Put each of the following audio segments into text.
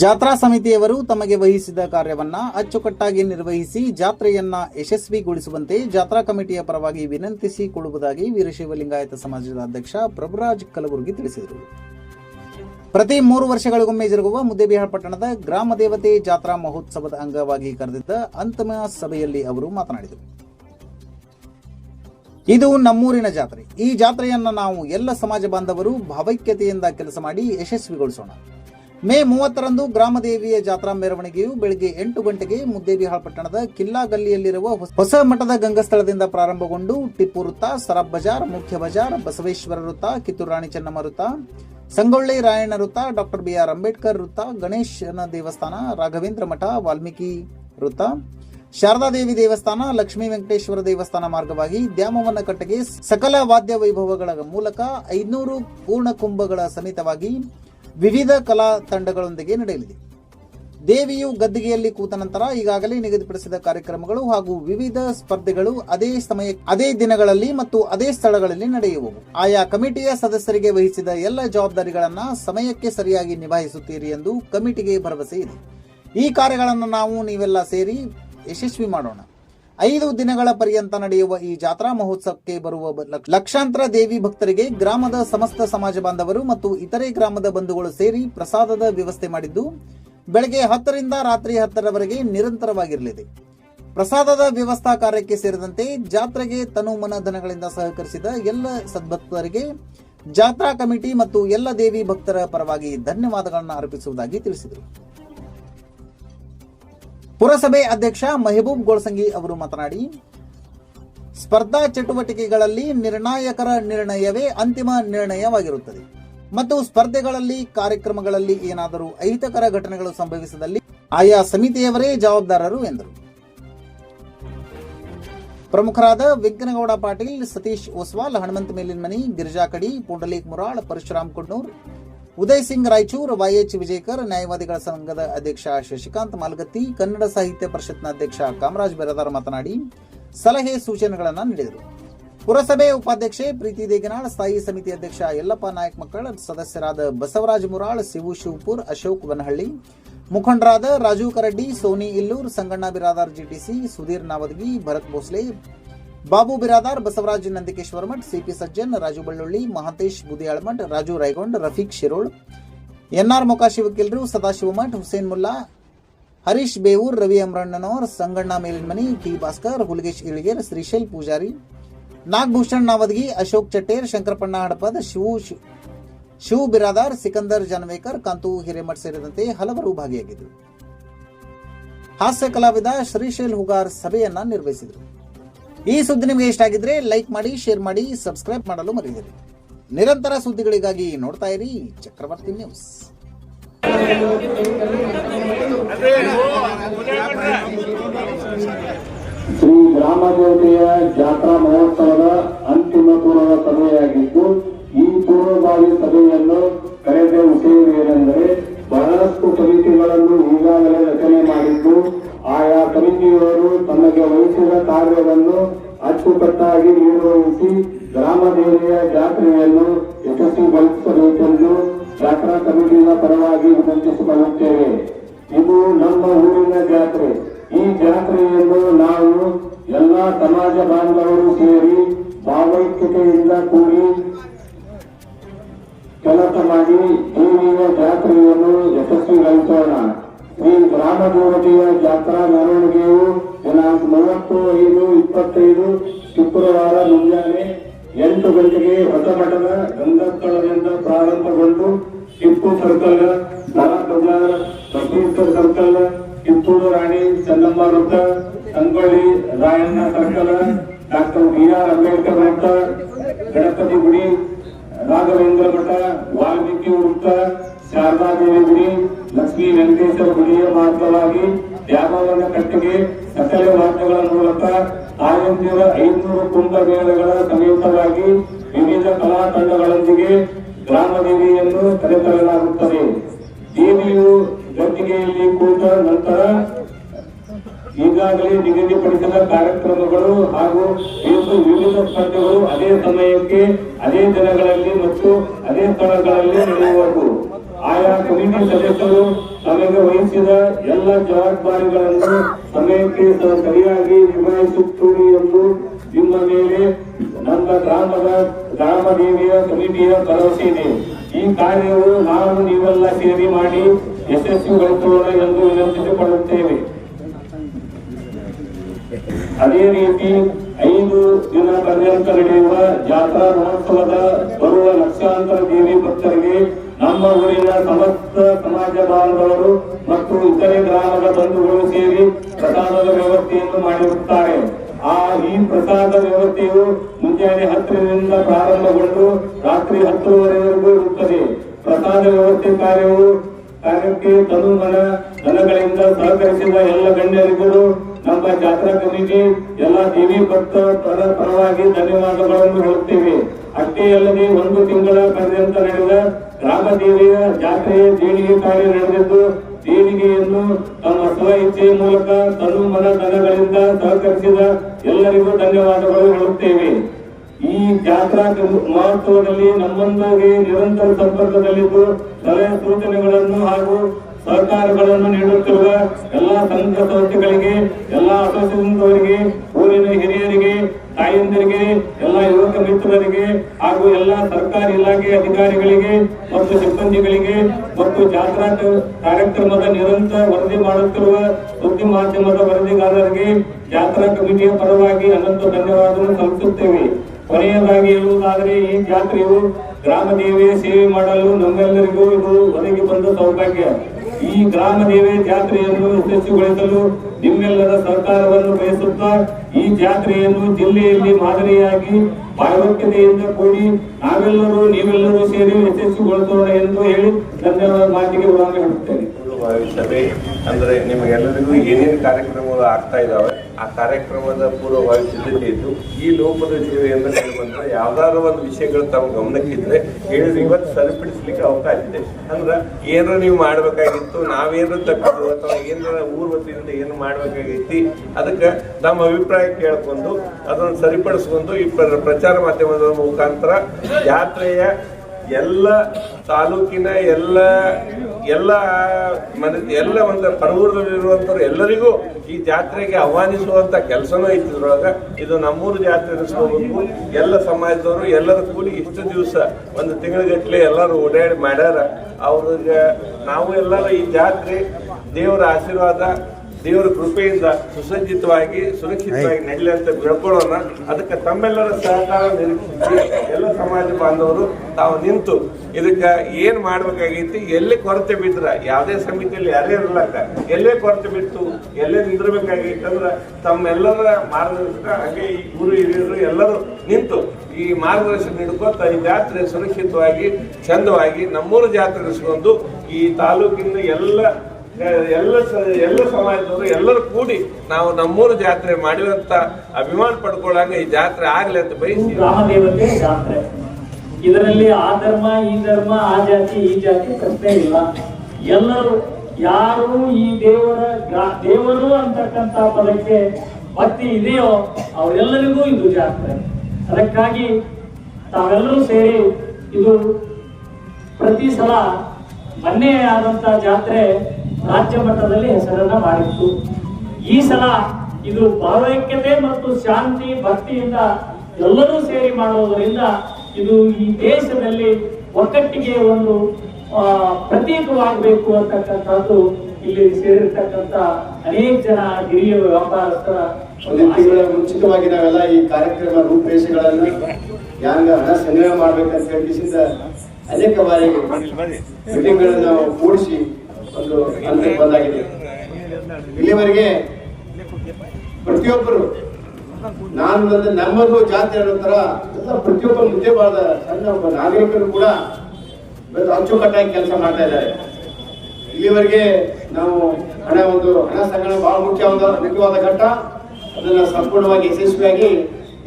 ಜಾತ್ರಾ ಸಮಿತಿಯವರು ತಮಗೆ ವಹಿಸಿದ ಕಾರ್ಯವನ್ನ ಅಚ್ಚುಕಟ್ಟಾಗಿ ನಿರ್ವಹಿಸಿ ಜಾತ್ರೆಯನ್ನ ಯಶಸ್ವಿಗೊಳಿಸುವಂತೆ ಜಾತ್ರಾ ಕಮಿಟಿಯ ಪರವಾಗಿ ವಿನಂತಿಸಿಕೊಳ್ಳುವುದಾಗಿ ವೀರಶೈವ ಲಿಂಗಾಯತ ಸಮಾಜದ ಅಧ್ಯಕ್ಷ ಪ್ರಭುರಾಜ್ ಕಲಬುರ್ಗಿ ತಿಳಿಸಿದರು. ಪ್ರತಿ ಮೂರು ವರ್ಷಗಳಿಗೊಮ್ಮೆ ಜರುಗುವ ಮುದ್ದೇಬಿಹಾಳ್ ಪಟ್ಟಣದ ಗ್ರಾಮ ದೇವತೆ ಜಾತ್ರಾ ಮಹೋತ್ಸವದ ಅಂಗವಾಗಿ ಕರೆದಿದ್ದ ಅಂತಿಮ ಸಭೆಯಲ್ಲಿ ಅವರು ಮಾತನಾಡಿದರು. ಇದು ನಮ್ಮೂರಿನ ಜಾತ್ರೆ. ಈ ಜಾತ್ರೆಯನ್ನ ನಾವು ಎಲ್ಲ ಸಮಾಜ ಬಾಂಧವರು ಭಾವೈಕ್ಯತೆಯಿಂದ ಕೆಲಸ ಮಾಡಿ ಯಶಸ್ವಿಗೊಳಿಸೋಣ. ಮೇ ಮೂವತ್ತರಂದು ಗ್ರಾಮದೇವಿಯ ಜಾತ್ರಾ ಮೆರವಣಿಗೆಯು ಬೆಳಗ್ಗೆ ಎಂಟು ಗಂಟೆಗೆ ಮುದ್ದೇಬಿಹಾಳ್ ಪಟ್ಟಣದ ಕಿಲ್ಲಾ ಗಲ್ಲಿಯಲ್ಲಿರುವ ಹೊಸ ಮಠದ ಗಂಗಸ್ಥಳದಿಂದ ಪ್ರಾರಂಭಗೊಂಡು ಟಿಪ್ಪು ವೃತ್ತ ಸರಬ್ ಬಜಾರ್, ಮುಖ್ಯ ಬಜಾರ್, ಬಸವೇಶ್ವರ ವೃತ್ತ, ಕಿತ್ತೂರು ರಾಣಿ ಚೆನ್ನಮ್ಮ ವೃತ್ತ, ಸಂಗೊಳ್ಳಿ ರಾಯಣ್ಣ ವೃತ್ತ, ಡಾಕ್ಟರ್ ಬಿ ಆರ್ ಅಂಬೇಡ್ಕರ್ ವೃತ್ತ, ಗಣೇಶನ ದೇವಸ್ಥಾನ, ರಾಘವೇಂದ್ರ ಮಠ, ವಾಲ್ಮೀಕಿ ವೃತ್ತ ಶಾರದಾದೇವಿ ದೇವಸ್ಥಾನ, ಲಕ್ಷ್ಮೀ ವೆಂಕಟೇಶ್ವರ ದೇವಸ್ಥಾನ ಮಾರ್ಗವಾಗಿ ದ್ಯಾಮವನ್ನ ಕಟ್ಟೆಗೆ ಸಕಲ ವಾದ್ಯ ವೈಭವಗಳ ಮೂಲಕ ಐನೂರು ಪೂರ್ಣ ಕುಂಭಗಳ ಸಮೇತವಾಗಿ ವಿವಿಧ ಕಲಾ ತಂಡಗಳೊಂದಿಗೆ ನಡೆಯಲಿದೆ. ದೇವಿಯು ಗದ್ದಿಗೆಯಲ್ಲಿ ಕೂತ ನಂತರ ಈಗಾಗಲೇ ನಿಗದಿಪಡಿಸಿದ ಕಾರ್ಯಕ್ರಮಗಳು ಹಾಗೂ ವಿವಿಧ ಸ್ಪರ್ಧೆಗಳು ಅದೇ ಸಮಯ, ಅದೇ ದಿನಗಳಲ್ಲಿ ಮತ್ತು ಅದೇ ಸ್ಥಳಗಳಲ್ಲಿ ನಡೆಯುವವು. ಆಯಾ ಕಮಿಟಿಯ ಸದಸ್ಯರಿಗೆ ವಹಿಸಿದ ಎಲ್ಲ ಜವಾಬ್ದಾರಿಗಳನ್ನು ಸಮಯಕ್ಕೆ ಸರಿಯಾಗಿ ನಿಭಾಯಿಸುತ್ತೀರಿ ಎಂದು ಕಮಿಟಿಗೆ ಭರವಸೆ ಇದೆ. ಈ ಕಾರ್ಯಗಳನ್ನು ನಾವು ನೀವೆಲ್ಲ ಸೇರಿ ಯಶಸ್ವಿ ಮಾಡೋಣ. ಐದು ದಿನಗಳ ಪರ್ಯಂತ ನಡೆಯುವ ಈ ಜಾತ್ರಾ ಮಹೋತ್ಸವಕ್ಕೆ ಬರುವ ಲಕ್ಷ- ಲಕ್ಷಾಂತರ ದೇವಿ ಭಕ್ತರಿಗೆ ಗ್ರಾಮದ ಸಮಸ್ತ ಸಮಾಜ ಬಾಂಧವರು ಮತ್ತು ಇತರೆ ಗ್ರಾಮದ ಬಂಧುಗಳು ಸೇರಿ ಪ್ರಸಾದದ ವ್ಯವಸ್ಥೆ ಮಾಡಿದ್ದು, ಬೆಳಗ್ಗೆ ಹತ್ತರಿಂದ ರಾತ್ರಿ ಹತ್ತರವರೆಗೆ ನಿರಂತರವಾಗಿರಲಿದೆ. ಪ್ರಸಾದದ ವ್ಯವಸ್ಥಾ ಕಾರ್ಯಕ್ಕೆ ಸೇರಿದಂತೆ ಜಾತ್ರೆಗೆ ತನು ಮನ ಧನಗಳಿಂದ ಸಹಕರಿಸಿದ ಎಲ್ಲ ಸದ್ಭಕ್ತರಿಗೆ ಜಾತ್ರಾ ಕಮಿಟಿ ಮತ್ತು ಎಲ್ಲ ದೇವಿ ಭಕ್ತರ ಪರವಾಗಿ ಧನ್ಯವಾದಗಳನ್ನು ಅರ್ಪಿಸುವುದಾಗಿ ತಿಳಿಸಿದರು. ಪುರಸಭೆ ಅಧ್ಯಕ್ಷ ಮೆಹಬೂಬ್ ಗೋಳ್ಸಂಗಿ ಅವರು ಮಾತನಾಡಿ, ಸ್ಪರ್ಧಾ ಚಟುವಟಿಕೆಗಳಲ್ಲಿ ನಿರ್ಣಾಯಕರ ನಿರ್ಣಯವೇ ಅಂತಿಮ ನಿರ್ಣಯವಾಗಿರುತ್ತದೆ. ಮತ್ತು ಸ್ಪರ್ಧೆಗಳಲ್ಲಿ, ಕಾರ್ಯಕ್ರಮಗಳಲ್ಲಿ ಏನಾದರೂ ಅಹಿತಕರ ಘಟನೆಗಳು ಸಂಭವಿಸಿದಲ್ಲಿ ಆಯಾ ಸಮಿತಿಯವರೇ ಜವಾಬ್ದಾರರು ಎಂದರು. ಪ್ರಮುಖರಾದ ವಿಘ್ನಗೌಡ ಪಾಟೀಲ್, ಸತೀಶ್ ಒಸ್ವಾಲ್, ಹನುಮಂತ ಮೇಲಿನಮನಿ ಗಿರಿಜಾ ಕಡಿ, ಪುಂಡಲೀಕ್ ಮುರಾಳ್, ಪರಶುರಾಮ್ ಕುಡ್ನೂರ್ ಉದಯ್ ಸಿಂಗ್ ರಾಯಚೂರ್ ವೈಎಚ್ ವಿಜಯಕರ್, ನ್ಯಾಯವಾದಿಗಳ ಸಂಘದ ಅಧ್ಯಕ್ಷ ಶಶಿಕಾಂತ್ ಮಾಲ್ಗತ್ತಿ, ಕನ್ನಡ ಸಾಹಿತ್ಯ ಪರಿಷತ್ನ ಅಧ್ಯಕ್ಷ ಕಾಮರಾಜ್ ಬೆರದಾರ್ ಮಾತನಾಡಿ ಸಲಹೆ ಸೂಚನೆಗಳನ್ನು ನೀಡಿದರು. ಪುರಸಭೆ ಉಪಾಧ್ಯಕ್ಷೆ ಪ್ರೀತಿ ದೇಗನಾಳ್, ಸ್ಥಾಯಿ ಸಮಿತಿ ಅಧ್ಯಕ್ಷ ಯಲ್ಲಪ್ಪ ನಾಯಕ್ ಮಕ್ಕಳ, ಸದಸ್ಯರಾದ ಬಸವರಾಜ್ ಮುರಾಳ್, ಶಿವು ಶಿವಪುರ್, ಅಶೋಕ್ ವನಹಳ್ಳಿ ಮುಖಂಡರಾದ Raju Karaddi Soni Illur Sanganna Biradar GTC, Sudhir Navadagi, Bharat Bhosle Babu Biradar, Basavaraj Nandikeshwara Math, CP Sajjan, Raju Ballulli, Mahantesh Budiyalmath Raju Raygond, Rafiq Shirol, NR ಮೊಕಾಶಿವಕಿಲ್ರು Sadashiva Math, Hussain Mulla, Harish Bevur, Ravi Amarannavar Sanganna Melinamani, T Bhaskar, Hulagesh Ilager, Shrishail Pujari, Nagabhushan Navadagi, Ashok Chatter, ಶಂಕರಪಣ್ಣ Hadapad, Shivu Shivu Biradar, Sikandar Janavekar, Kantu Hiremath ಸೇರಿದಂತೆ ಹಲವರು ಭಾಗಿಯಾಗಿದ್ದರು. ಹಾಸ್ಯ ಕಲಾವಿದ ಶ್ರೀಶೈಲ್ ಹುಗಾರ್ ಸಭೆಯನ್ನ ನಿರ್ವಹಿಸಿದರು. ಈ ಸುದ್ದಿ ನಿಮಗೆ ಇಷ್ಟ ಆಗಿದ್ರೆ ಲೈಕ್ ಮಾಡಿ ಶೇರ್ ಮಾಡಿ ಸಬ್ಸ್ಕ್ರೈಬ್ ಮಾಡಲು ಮರೆಯದಿರಿ. ನಿರಂತರ ಸುದ್ದಿಗಳಿಗಾಗಿ ನೋಡ್ತಾ ಇರಿ ಚಕ್ರವರ್ತಿ ನ್ಯೂಸ್ ಶ್ರೀ ಗ್ರಾಮ ದೇವತೆಯ ಜಾತ್ರಾ ಮಹೋತ್ಸವದ ಅಂತಿಮ ಪೂರ್ವ ಸಭೆಯಾಗಿದ್ದು, ಈ ಪೂರ್ವಭಾವಿ ಸಭೆಯನ್ನು ಕರೆದ ವಿಷಯವೇನೆಂದರೆ ಬಹಳಷ್ಟು ಸಮಿತಿಗಳನ್ನು ಈಗಾಗಲೇ ರಚನೆ ಮಾಡಿದ್ದು ಆಯಾ ಸಮಿತಿಯವರು ತಮಗೆ ವಹಿಸಿದ ಕಾರ್ಯವನ್ನು ಅಚ್ಚುಕಟ್ಟಾಗಿ ನಿರ್ವಹಿಸಿ ಗ್ರಾಮದೇವಿಯ ಜಾತ್ರೆಯನ್ನು ಯಶಸ್ವಿಗೊಳಿಸಬೇಕೆಂದು ಜಾತ್ರಾ ಕಮಿಟಿಯ ಪರವಾಗಿ ವಿನಂತಿಸಿಕೊಳ್ಳುತ್ತೇವೆ. ಇದು ನಮ್ಮ ಊರಿನ ಜಾತ್ರೆ. ಈ ಜಾತ್ರೆಯನ್ನು ನಾವು ಎಲ್ಲ ಸಮಾಜ ಬಾಂಧವರು ಸೇರಿ ಭಾವೈಕ್ಯತೆಯಿಂದ ಕೂಡಿ ಕೆಲಸ ಮಾಡಿ ದೇವಿಯ ಜಾತ್ರೆಯನ್ನು ಯಶಸ್ವಿಗೊಳಿಸೋಣ ಈ ಗ್ರಾಮ ದೇವತೆಯ ಜಾತ್ರಾ ಮೆರವಣಿಗೆಯು ದಿನಾಂಕ ಮೂವತ್ತು, ಐದು, ಇಪ್ಪತ್ತೈದು, ಶುಕ್ರವಾರ ಮುಂಜಾನೆ ಎಂಟು ಗಂಟೆಗೆ ಹೊಸ ಮಠದ ಗಂಗಾಸ್ಥಳದಿಂದ ಪ್ರಾರಂಭಗೊಂಡು ಟಿಪ್ಪು ಸರ್ಕಲ್ ಬಜಾರ್ ಬಸವೇಶ್ವರ ಸರ್ಕಲ್, ಕಿತ್ತೂರು ರಾಣಿ ಚೆನ್ನಮ್ಮ ವೃತ್ತ, Sangolli Rayanna circle, doctor B R Ambedkar ವೃತ್ತ, ಗಣಪತಿ ಗುಡಿ, ರಾಘವೇಂದ್ರ ಮಠ, ವಾಲ್ಮೀಕಿ ವೃತ್ತ ಶಾರದಾದೇವಿ ಗುಡಿ ಲಕ್ಷ್ಮೀ ವೆಂಕಟೇಶ್ವರ ಗುಡಿಯ ಮಾರ್ಗವಾಗಿ ದ್ಯಾಮವ್ವನ ಕಟ್ಟಿಗೆ ಸಕಲ ಮಾರ್ಗಗಳ ಮೂಲಕ ತಾಯಂದಿರ ಐನೂರು ಕುಂಭಮೇಳಗಳ ಸಮೇತವಾಗಿ ವಿವಿಧ ಕಲಾ ತಂಡಗಳೊಂದಿಗೆ ಗ್ರಾಮ ದೇವಿಯನ್ನು ಕರೆತರಲಾಗುತ್ತದೆ. ದೇವಿಯು ಗದ್ದಿಗೆಯಲ್ಲಿ ಕೂತ ನಂತರ ಈಗಾಗಲೇ ನಿಗದಿಪಡಿಸಿದ ಕಾರ್ಯಕ್ರಮಗಳು ಹಾಗೂ ವಿವಿಧ ಸ್ಪರ್ಧೆಗಳು ಅದೇ ಸಮಯಕ್ಕೆ, ಅದೇ ದಿನಗಳಲ್ಲಿ ಮತ್ತು ಅದೇ ಸ್ಥಳಗಳಲ್ಲಿ ನಡೆಯುವವು. ಆಯಾ ಕಮಿಟಿ ಸದಸ್ಯರು ತಮಗೆ ವಹಿಸಿದ ಎಲ್ಲ ಜವಾಬ್ದಾರಿಗಳನ್ನು ಸಮಯಕ್ಕೆ ಸರಿಯಾಗಿ ನಿಭಾಯಿಸುತ್ತೀರಿ ಎಂದು ನಿಮ್ಮ ಮೇಲೆ ನನ್ನ ಗ್ರಾಮದ ಗ್ರಾಮ ದೇವಿಯ ಕಮಿಟಿಯ ಭರವಸೆ ಈ ಕಾರ್ಯವು ನಾವು ನೀವೆಲ್ಲ ಸೇರಿ ಮಾಡಿ ಯಶಸ್ವಿಗೊಳಿಸೋಣ ಎಂದು ವಿನಂತಿಸಿಕೊಳ್ಳುತ್ತೇವೆ. ಅದೇ ರೀತಿ ಐದು ದಿನ ಪರ್ಯಂತ ನಡೆಯುವ ಜಾತ್ರಾ ಮಹೋತ್ಸವದ ಬರುವ ಲಕ್ಷಾಂತರ ದೇವಿ ಭಕ್ತರಿಗೆ ನಮ್ಮ ಊರಿನ ಸಮಸ್ತ ಸಮಾಜ ಬಾಂಧವರು ಮತ್ತು ಇತರೆ ಗ್ರಾಮದ ಬಂಧುಗಳು ಸೇರಿ ಪ್ರಸಾದದ ವ್ಯವಸ್ಥೆಯನ್ನು ಮಾಡಿರುತ್ತಾರೆ. ಆ ಈ ಪ್ರಸಾದ ವ್ಯವಸ್ಥೆಯು ಮುಂಜಾನೆ ಹತ್ತರಿಂದ ಪ್ರಾರಂಭಗೊಂಡು ರಾತ್ರಿ ಹತ್ತುವರೆವರೆಗೂ ಇರುತ್ತದೆ. ಪ್ರಸಾದ ವ್ಯವಸ್ಥೆ ಕಾರ್ಯವು ಕಾರ್ಯಕ್ಕೆ ತನು ಮನ ದನಗಳಿಂದ ಸಹಕರಿಸಿದ ಎಲ್ಲ ಗಣ್ಯರಿಗೂ ನಮ್ಮ ಜಾತ್ರಾ ಕಮಿಟಿ ಎಲ್ಲ ದೇವಿ ಭಕ್ತ ಪರ ಪರವಾಗಿ ಧನ್ಯವಾದಗಳನ್ನು ಹೇಳುತ್ತೇವೆ. ಅಷ್ಟೇ ಅಲ್ಲದೆ ಒಂದು ತಿಂಗಳ ಪರ್ಯಂತ ನಡೆದ ಗ್ರಾಮ ಜಾತ್ರೆ ದೇಣಿಗೆ ಕಾರ್ಯ ನಡೆದಿದ್ದು, ದೇಣಿಗೆಯನ್ನು ತಮ್ಮ ಸ್ವ ಇಚ್ಛೆಯ ಮೂಲಕ ತನು ಮನ ತನಗಳಿಂದ ಸಹಕರಿಸಿದ ಎಲ್ಲರಿಗೂ ಧನ್ಯವಾದಗಳು ಹೇಳುತ್ತೇವೆ. ಈ ಜಾತ್ರಾ ಮಹೋತ್ಸವದಲ್ಲಿ ನಮ್ಮೊಂದಿಗೆ ನಿರಂತರ ಸಂಪರ್ಕದಲ್ಲಿದ್ದು, ಸಲಹೆ ಸೂಚನೆಗಳನ್ನು ಹಾಗೂ ಸಹಕಾರಗಳನ್ನು ನೀಡುತ್ತಿರುವ ಎಲ್ಲಾ ಸಂಘ ಸಂಸ್ಥೆಗಳಿಗೆ ಎಲ್ಲಾ ಅಸೋಸಿಯೇಷನ್ಗಳಿಗೆ, ಊರಿನ ಹಿರಿಯರಿಗೆ ತಾಯಂದಿರಿಗೆ, ಎಲ್ಲ ಯುವಕ ಮಿತ್ರರಿಗೆ ಹಾಗೂ ಎಲ್ಲ ಸರ್ಕಾರಿ ಇಲಾಖೆ ಅಧಿಕಾರಿಗಳಿಗೆ ಮತ್ತು ಸಿಬ್ಬಂದಿಗಳಿಗೆ ಮತ್ತು ಜಾತ್ರಾ ಕಾರ್ಯಕ್ರಮದ ನಿರಂತರ ವರದಿ ಮಾಡುತ್ತಿರುವ ಸುದ್ದಿ ಮಾಧ್ಯಮದ ವರದಿಗಾರರಿಗೆ ಜಾತ್ರಾ ಕಮಿಟಿಯ ಪರವಾಗಿ ಅನಂತ ಧನ್ಯವಾದವನ್ನು ಸಲ್ಲಿಸುತ್ತೇವೆ. ಕೊನೆಯದಾಗಿ ಹೇಳುವುದಾದರೆ, ಈ ಜಾತ್ರೆಯು ಗ್ರಾಮ ದೇವಿಯ ಸೇವೆ ಮಾಡಲು ನಮ್ಮೆಲ್ಲರಿಗೂ ಇದು ಒದಗಿ ಬಂದ ಸೌಭಾಗ್ಯ. ಈ ಗ್ರಾಮ ದೇವಿ ಜಾತ್ರೆಯನ್ನು ಯಶಸ್ವಿಗೊಳಿಸಲು ನಿಮ್ಮೆಲ್ಲರ ಸಹಕಾರವನ್ನು ಬಯಸುತ್ತಾ ಈ ಜಾತ್ರೆಯನ್ನು ಜಿಲ್ಲೆಯಲ್ಲಿ ಮಾದರಿಯಾಗಿ ಭಾವೈಕ್ಯತೆಯಿಂದ ಕೂಡಿ ನಾವೆಲ್ಲರೂ ನೀವೆಲ್ಲರೂ ಸೇರಿ ಯಶಸ್ವಿಗೊಳಿಸೋಣ ಎಂದು ಹೇಳಿ ನನ್ನ ಮಾತಿಗೆ ವಿರಾಮ ಹೇಳುತ್ತೇನೆ ಸಭೆ ಅಂದ್ರೆ ನಿಮಗೆಲ್ಲರಿಗೂ ಏನೇನು ಕಾರ್ಯಕ್ರಮಗಳು ಆಗ್ತಾ ಇದಾವೆ? ಆ ಕಾರ್ಯಕ್ರಮದ ಪೂರ್ವವಾಗಿ ಸಿದ್ಧತೆ ಇದ್ದು, ಈ ಲೋಪದ ಸೇವೆಯಿಂದ ಬಂದ್ರೆ ಯಾವ್ದಾದ್ರು ಒಂದು ವಿಷಯಗಳು ತಮ್ಮ ಗಮನಕ್ಕಿದ್ರೆ ಹೇಳಿದ್ರೆ ಇವತ್ತು ಸರಿಪಡಿಸ್ಲಿಕ್ಕೆ ಅವಕಾಶ ಇದೆ. ಅಂದ್ರೆ ಏನಾರ ನೀವು ಮಾಡ್ಬೇಕಾಗಿತ್ತು ನಾವೇನು ತಪ್ಪಿದ್ದು ಅಥವಾ ಏನಾರ ಊರ್ ವತಿಯಿಂದ ಏನು ಮಾಡಬೇಕಾಗೈತಿ ಅದಕ್ಕೆ ನಮ್ಮ ಅಭಿಪ್ರಾಯ ಕೇಳ್ಕೊಂಡು, ಅದನ್ನು ಸರಿಪಡಿಸ್ಕೊಂಡು ಈ ಪ್ರ- ಪ್ರಚಾರ ಮಾಧ್ಯಮದ ಮುಖಾಂತರ ಜಾತ್ರೆಯ ಎಲ್ಲ ತಾಲೂಕಿನ ಎಲ್ಲ ಎಲ್ಲ ಮನ ಎಲ್ಲ ಒಂದು ಪರವೂರಲ್ಲಿರುವಂಥವ್ರು ಎಲ್ಲರಿಗೂ ಈ ಜಾತ್ರೆಗೆ ಆಹ್ವಾನಿಸುವಂಥ ಕೆಲಸನೂ ಇದ್ರೊಳಗ. ಇದು ನಮ್ಮೂರು ಜಾತ್ರೆ ಅನಿಸ್ಕೋಬೇಕು ಎಲ್ಲ ಸಮಾಜದವರು ಎಲ್ಲರ ಕೂಡಿ ಇಷ್ಟು ದಿವಸ, ಒಂದು ತಿಂಗಳಗಟ್ಟಲೆ ಎಲ್ಲರೂ ಓಡಾಡಿ ಮಾಡ್ಯಾರ. ಅವ್ರಿಗೆ ನಾವು ಎಲ್ಲರೂ ಈ ಜಾತ್ರೆ ದೇವರ ಆಶೀರ್ವಾದ ದೇವರ ಕೃಪೆಯಿಂದ ಸುಸಜ್ಜಿತವಾಗಿ ಸುರಕ್ಷಿತವಾಗಿ ನಡೆಯಲಿ ಅಂತ ಬೆಳ್ಕೊಳ್ಳೋಣ ಅದಕ್ಕೆ ತಮ್ಮೆಲ್ಲರ ಸಹಕಾರ ನಿರೀಕ್ಷಿಸಿ ಎಲ್ಲ ಸಮಾಜ ಬಾಂಧವರು ತಾವು ನಿಂತು ಇದಕ್ಕೆ ಏನು ಮಾಡ್ಬೇಕಾಗೈತಿ ಎಲ್ಲಿ ಕೊರತೆ ಬಿದ್ರ ಯಾವುದೇ ಸಮಿತಿಯಲ್ಲಿ ಯಾರೇ ಇರ್ಲಕ್ಕ ಎಲ್ಲೇ ಕೊರತೆ ಬಿತ್ತು ಎಲ್ಲೇ ಅಂದ್ರೆ ತಮ್ಮೆಲ್ಲರ ಮಾರ್ಗದರ್ಶಕ ಹಾಗೆ ಈ ಗುರು ಹಿರಿಯರು ಎಲ್ಲರೂ ನಿಂತು ಈ ಮಾರ್ಗದರ್ಶನ ನೀಡ್ಕೊತ ಈ ಜಾತ್ರೆ ಸುರಕ್ಷಿತವಾಗಿ ಚಂದವಾಗಿ ನಮ್ಮೂರು ಜಾತ್ರೆ ನಡೆಸ್ಕೊಂಡು ಈ ತಾಲೂಕಿನ ಎಲ್ಲ ಎಲ್ಲ ಎಲ್ಲ ಸಮಾಜದವರು ಎಲ್ಲರೂ ಕೂಡಿ ನಾವು ನಮ್ಮೂರು ಜಾತ್ರೆ ಮಾಡಿದಂತ ಅಭಿಮಾನ ಪಡ್ಕೊಳ್ಳಂಗ ಈ ಜಾತ್ರೆ ಆಗ್ಲಿ ಅಂತ ಬಯಸಿ. ಮಹಾದೇವತೆ ದೇವತೆ ಜಾತ್ರೆ. ಇದರಲ್ಲಿ ಆ ಧರ್ಮ, ಈ ಧರ್ಮ, ಆ ಜಾತಿ, ಈ ಜಾತಿ ಪ್ರಶ್ನೆ ಇಲ್ಲ. ಎಲ್ಲರೂ ಯಾರು ಈ ದೇವರ ದೇವರು ಅಂತಕ್ಕಂತ ಪದಕ್ಕೆ ಭಕ್ತಿ ಇದೆಯೋ ಅವರೆಲ್ಲರಿಗೂ ಇದು ಜಾತ್ರೆ. ಅದಕ್ಕಾಗಿ ತಾವೆಲ್ಲರೂ ಸೇರಿ ಇದು ಪ್ರತಿ ಸಲ ಮೊನ್ನೆ ಆದಂತ ಜಾತ್ರೆ ರಾಜ್ಯ ಮಟ್ಟದಲ್ಲಿ ಹೆಸರನ್ನ ಮಾಡಿತ್ತು. ಈ ಸಲ ಇದು ಭಾವೈಕ್ಯತೆ ಮತ್ತು ಶಾಂತಿ ಭಕ್ತಿಯಿಂದ ಎಲ್ಲರೂ ಸೇರಿ ಮಾಡುವುದರಿಂದ ಇದು ಈ ದೇಶದಲ್ಲಿ ಒಕ್ಕಟ್ಟಿಗೆ ಒಂದು ಪ್ರತೀಕವಾಗಬೇಕು ಅಂತಕ್ಕಂಥದ್ದು ಇಲ್ಲಿ ಸೇರಿರ್ತಕ್ಕಂಥ ಅನೇಕ ಜನ ಹಿರಿಯ ವ್ಯಾಪಾರಸ್ಥರ ತಿಂಗಳ ಮುಂಚಿತವಾಗಿ ನಾವೆಲ್ಲ ಈ ಕಾರ್ಯಕ್ರಮ ರೂಪರೇಷೆಗಳನ್ನ ಯಾಂಗ ಹಣ ಸಂಗ್ರಹ ಮಾಡ್ಬೇಕಂತ ಹೇಳಿ ಅನೇಕ ಬಾರಿ ಮೀಟಿಂಗ್ಗಳನ್ನ ನಾವು ಕೂಡಿಸಿ ಒಂದು ಅಂತ ಬಂದಾಗಿದೆ ಇಲ್ಲಿವರೆಗೆ ಪ್ರತಿಯೊಬ್ಬರು, ನಾನು ಬಂದ ನಮ್ಮದು ಜಾತಿ ಅನ್ನೋ ತರ ಎಲ್ಲ ಪ್ರತಿಯೊಬ್ಬ ಮುದ್ದೆಬಾದ ಸಣ್ಣ ಒಬ್ಬ ನಾಗರಿಕರು ಕೂಡ ಅಚ್ಚುಕಟ್ಟಾಗಿ ಕೆಲಸ ಮಾಡ್ತಾ ಇದ್ದಾರೆ. ಇಲ್ಲಿವರೆಗೆ ನಾವು ಹಣ ಒಂದು, ಹಣ ಸಂಗ್ರಹ ಬಹಳ ಮುಖ್ಯ ಒಂದು ಮುಖ್ಯವಾದ ಘಟ್ಟ. ಅದನ್ನ ಸಂಪೂರ್ಣವಾಗಿ ಯಶಸ್ವಿಯಾಗಿ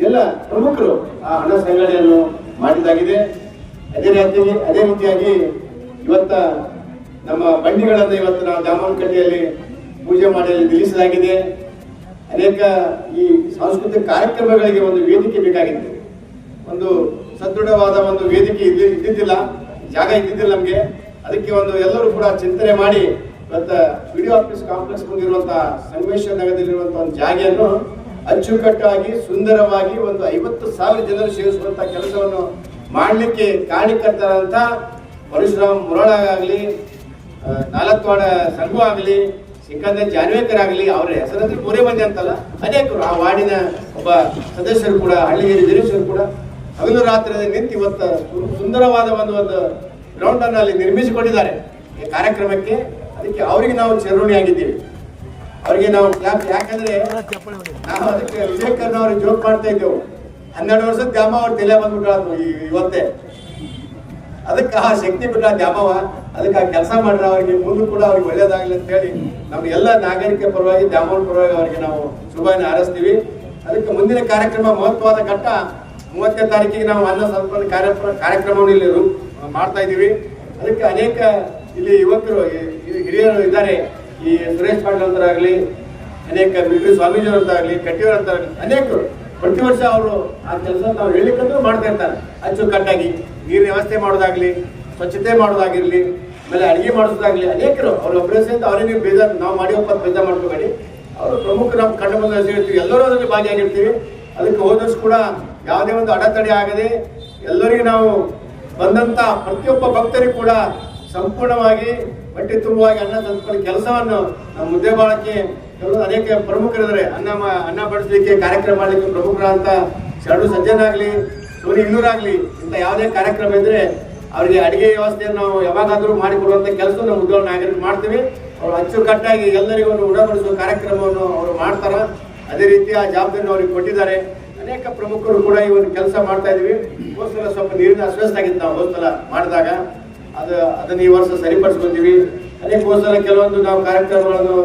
ಎಲ್ಲ ಪ್ರಮುಖರು ಆ ಹಣ ಸಂಗ್ರಹಣೆಯನ್ನು ಮಾಡಿದ್ದಾಗಿದೆ. ಅದೇ ರೀತಿಯಾಗಿ ಅದೇ ರೀತಿಯಾಗಿ ಇವತ್ತ ನಮ್ಮ ಬಂಡಿಗಳನ್ನು ಇವತ್ತು ನಾವು ದಾಮನ್ ಕಟ್ಟೆಯಲ್ಲಿ ಪೂಜೆ ಮಾಡಲು ನಿಲ್ಲಿಸಲಾಗಿದೆ ಅನೇಕ ಈ ಸಾಂಸ್ಕೃತಿಕ ಕಾರ್ಯಕ್ರಮಗಳಿಗೆ ಒಂದು ವೇದಿಕೆ ಬೇಕಾಗಿತ್ತು. ಒಂದು ಸದೃಢವಾದ ಒಂದು ವೇದಿಕೆ ಇದ್ದಿ, ಇದ್ದಿದ್ದಿಲ್ಲ, ಜಾಗ ಇದ್ದಿದ್ದಿಲ್ಲ ನಮಗೆ. ಅದಕ್ಕೆ ಒಂದು ಎಲ್ಲರೂ ಕೂಡ ಚಿಂತನೆ ಮಾಡಿ ಇವತ್ತು ವಿಡಿಯೋ ಆಫೀಸ್ ಕಾಂಪ್ಲೆಕ್ಸ್ ಮುಂದಿರುವಂತಹ ಸಂಗಮೇಶ್ವರ ನಗರದಲ್ಲಿರುವಂತಹ ಒಂದು ಜಾಗೆಯನ್ನು ಅಚ್ಚುಕಟ್ಟಾಗಿ, ಸುಂದರವಾಗಿ ಒಂದು ಐವತ್ತು ಸಾವಿರ ಜನರು ಸೇರಿಸುವಂತಹ ಕೆಲಸವನ್ನು ಮಾಡಲಿಕ್ಕೆ ಕಾರಣಕರ್ತರಂತ ಪರಶುರಾಮ್ ಮುರಳಾಗಲಿ ನಾಲ್ಕವಾಡ ಸಂಘ ಆಗಲಿ, ಸಿಕ್ಕಂದ್ರೆ ಜಾನ್ವೇಕರ್ ಆಗಲಿ, ಅವರ ಹೆಸರಂದ್ರೆ ಮೂರೇ ಮಂದಿ ಅಂತಲ್ಲ, ಅನೇಕರು ಆ ವಾರ್ಡಿನ ಒಬ್ಬ ಸದಸ್ಯರು ಕೂಡ ಹಳ್ಳಿಗೇರಿ ದಿನೇಶರು ಕೂಡ, ಹಗಲು ರಾತ್ರಿ ನಿಂತು ಇವತ್ತು ಸುಂದರವಾದ ಒಂದು ಒಂದು ಗ್ರೌಂಡ್ ಅನ್ನು ಅಲ್ಲಿ ನಿರ್ಮಿಸಿಕೊಂಡಿದ್ದಾರೆ. ಈ ಕಾರ್ಯಕ್ರಮಕ್ಕೆ ಅದಕ್ಕೆ ಅವರಿಗೆ ನಾವು ಚಿರಋಣಿಯಾಗಿದ್ದೀವಿ ಅವರಿಗೆ ನಾವು ಯಾಕಂದ್ರೆ ನಾವು ಅದಕ್ಕೆ ವಿಜಯಕರ್ನ ಅವ್ರಿಗೆ ಜೋಕ್ ಮಾಡ್ತಾ ಇದ್ದೆವು. ಹನ್ನೆರಡು ವರ್ಷದ ದ್ಯಾಮ ಅವ್ರ ತಲೆ ಬಂದ್ಬಿಟ್ಟು ಇವತ್ತೇ. ಅದಕ್ಕೆ ಆ ಶಕ್ತಿ ಬಿಟ್ಟ ದ್ಯಾಮವ ಅದಕ್ಕೆ ಆ ಕೆಲಸ ಮಾಡ್ರೆ ಅವ್ರಿಗೆ ಮುಂದೆ ಕೂಡ ಅವ್ರಿಗೆ ಒಳ್ಳೇದಾಗಲಿ ಅಂತ ಹೇಳಿ ಎಲ್ಲ ನಾಗರಿಕ ಪರವಾಗಿ ದ್ಯಾಮವನ ಪರವಾಗಿ ಅವರಿಗೆ ನಾವು ಶುಭಾನ ಹಾರೈಸ್ತೀವಿ. ಅದಕ್ಕೆ ಮುಂದಿನ ಕಾರ್ಯಕ್ರಮ ಮಹತ್ವವಾದ ಘಟ್ಟ, ಮೂವತ್ತನೇ ತಾರೀಕಿಗೆ ನಾವು ಅನ್ನ ಸಂಪನ್ನ ಕಾರ್ಯಕ್ರಮ, ಕಾರ್ಯಕ್ರಮವನ್ನು ಇಲ್ಲಿ ಮಾಡ್ತಾ ಇದ್ದೀವಿ. ಅದಕ್ಕೆ ಅನೇಕ ಇಲ್ಲಿ ಯುವಕರು ಹಿರಿಯರು ಇದ್ದಾರೆ. ಈ ಸುರೇಶ್ ಪಾಟೀಲ್ ಅಂತರಾಗಲಿ ಅನೇಕ ಮಿಲ್ಟ್ರಿ ಸ್ವಾಮೀಜಿಯವರಂತಾಗಲಿ, ಕಟ್ಟಿಯವರಂತಾಗಲಿ, ಅನೇಕರು. ಪ್ರತಿ ವರ್ಷ ಅವರು ಆ ಕೆಲಸ ನಾವು ಹೇಳಿಕೊಂಡು ಮಾಡ್ತಾ ಇರ್ತಾರೆ. ಅಚ್ಚುಕಟ್ಟಾಗಿ ನೀರಿನ ವ್ಯವಸ್ಥೆ ಮಾಡೋದಾಗ್ಲಿ, ಸ್ವಚ್ಛತೆ ಮಾಡೋದಾಗಿರ್ಲಿ, ಆಮೇಲೆ ಅಡಿಗೆ ಮಾಡಿಸೋದಾಗ್ಲಿ, ಅನೇಕರು ಅವ್ರ ಒಬ್ಬರೇ ಅವರೇ ನೀವು ಬೇಜಾರು, ನಾವು ಮಾಡಿ ಒಪ್ಪತ್ತು ಬೇಜಾರು ಮಾಡ್ಕೋಬೇಡಿ. ಅವರು ಪ್ರಮುಖ ನಮ್ಮ ಕಂಡು ಬಂದ ಹೇಳ್ತೀವಿ ಎಲ್ಲರೂ ಅದರಲ್ಲಿ ಭಾಗಿಯಾಗಿರ್ತೀವಿ. ಅದಕ್ಕೆ ಹೋದಷ್ಟು ಕೂಡ ಯಾವುದೇ ಒಂದು ಅಡೆತಡೆ ಆಗದೆ ಎಲ್ಲರಿಗೂ ನಾವು ಬಂದಂತ ಪ್ರತಿಯೊಬ್ಬ ಭಕ್ತರಿಗೂ ಕೂಡ ಸಂಪೂರ್ಣವಾಗಿ, ಬಟ್ಟೆ ತುಂಬುವಾಗಿ, ಅನ್ನ ತಂದುಕೊಂಡು ಕೆಲಸವನ್ನು ನಮ್ಮ ಮುದ್ದೆ ಬಾಳಕ್ಕೆ ಕೆಲವು ಅನೇಕ ಪ್ರಮುಖರಿದ್ದಾರೆ. ಅನ್ನ ಅನ್ನ ಬಡಿಸಲಿಕ್ಕೆ ಕಾರ್ಯಕ್ರಮ ಮಾಡಲಿಕ್ಕೆ ಪ್ರಮುಖರಾದಂತ ಶರಣು ಸಜ್ಜನಾಗಲಿ ಸೋನಿ ಇನ್ನೂರಾಗ್ಲಿ ಇಂಥ ಯಾವುದೇ ಕಾರ್ಯಕ್ರಮ ಇದ್ರೆ ಅವರಿಗೆ ಅಡಿಗೆ ವ್ಯವಸ್ಥೆಯನ್ನು ನಾವು ಯಾವಾಗಾದರೂ ಮಾಡಿಕೊಡುವಂಥ ಕೆಲಸ ನಮ್ಮ ಉದ್ಯೋಗ ನಾಗರಿಕರು ಮಾಡ್ತೀವಿ. ಅವರು ಅಚ್ಚುಕಟ್ಟಾಗಿ ಎಲ್ಲರಿಗೂ ಒಂದು ಉಣಬಡಿಸುವ ಕಾರ್ಯಕ್ರಮವನ್ನು ಅವರು ಮಾಡ್ತಾರೆ. ಅದೇ ರೀತಿ ಆ ಜವಾಬ್ದಾರಿಯನ್ನು ಅವ್ರಿಗೆ ಕೊಟ್ಟಿದ್ದಾರೆ. ಅನೇಕ ಪ್ರಮುಖರು ಕೂಡ ಈ ಒಂದು ಕೆಲಸ ಮಾಡ್ತಾ ಇದೀವಿ ಹೋದ ಸಲ ಸ್ವಲ್ಪ ನೀರಿನ ಅಸ್ವಸ್ಥ ಆಗಿತ್ತು ನಾವು ಹೋದ ಸಲ ಮಾಡಿದಾಗ. ಅದು, ಅದನ್ನ ಈ ವರ್ಷ ಸರಿಪಡಿಸ್ಕೊಂತೀವಿ. ಅನೇಕ ಹೋದ ಕೆಲವೊಂದು ನಾವು ಕಾರ್ಯಕ್ರಮಗಳನ್ನು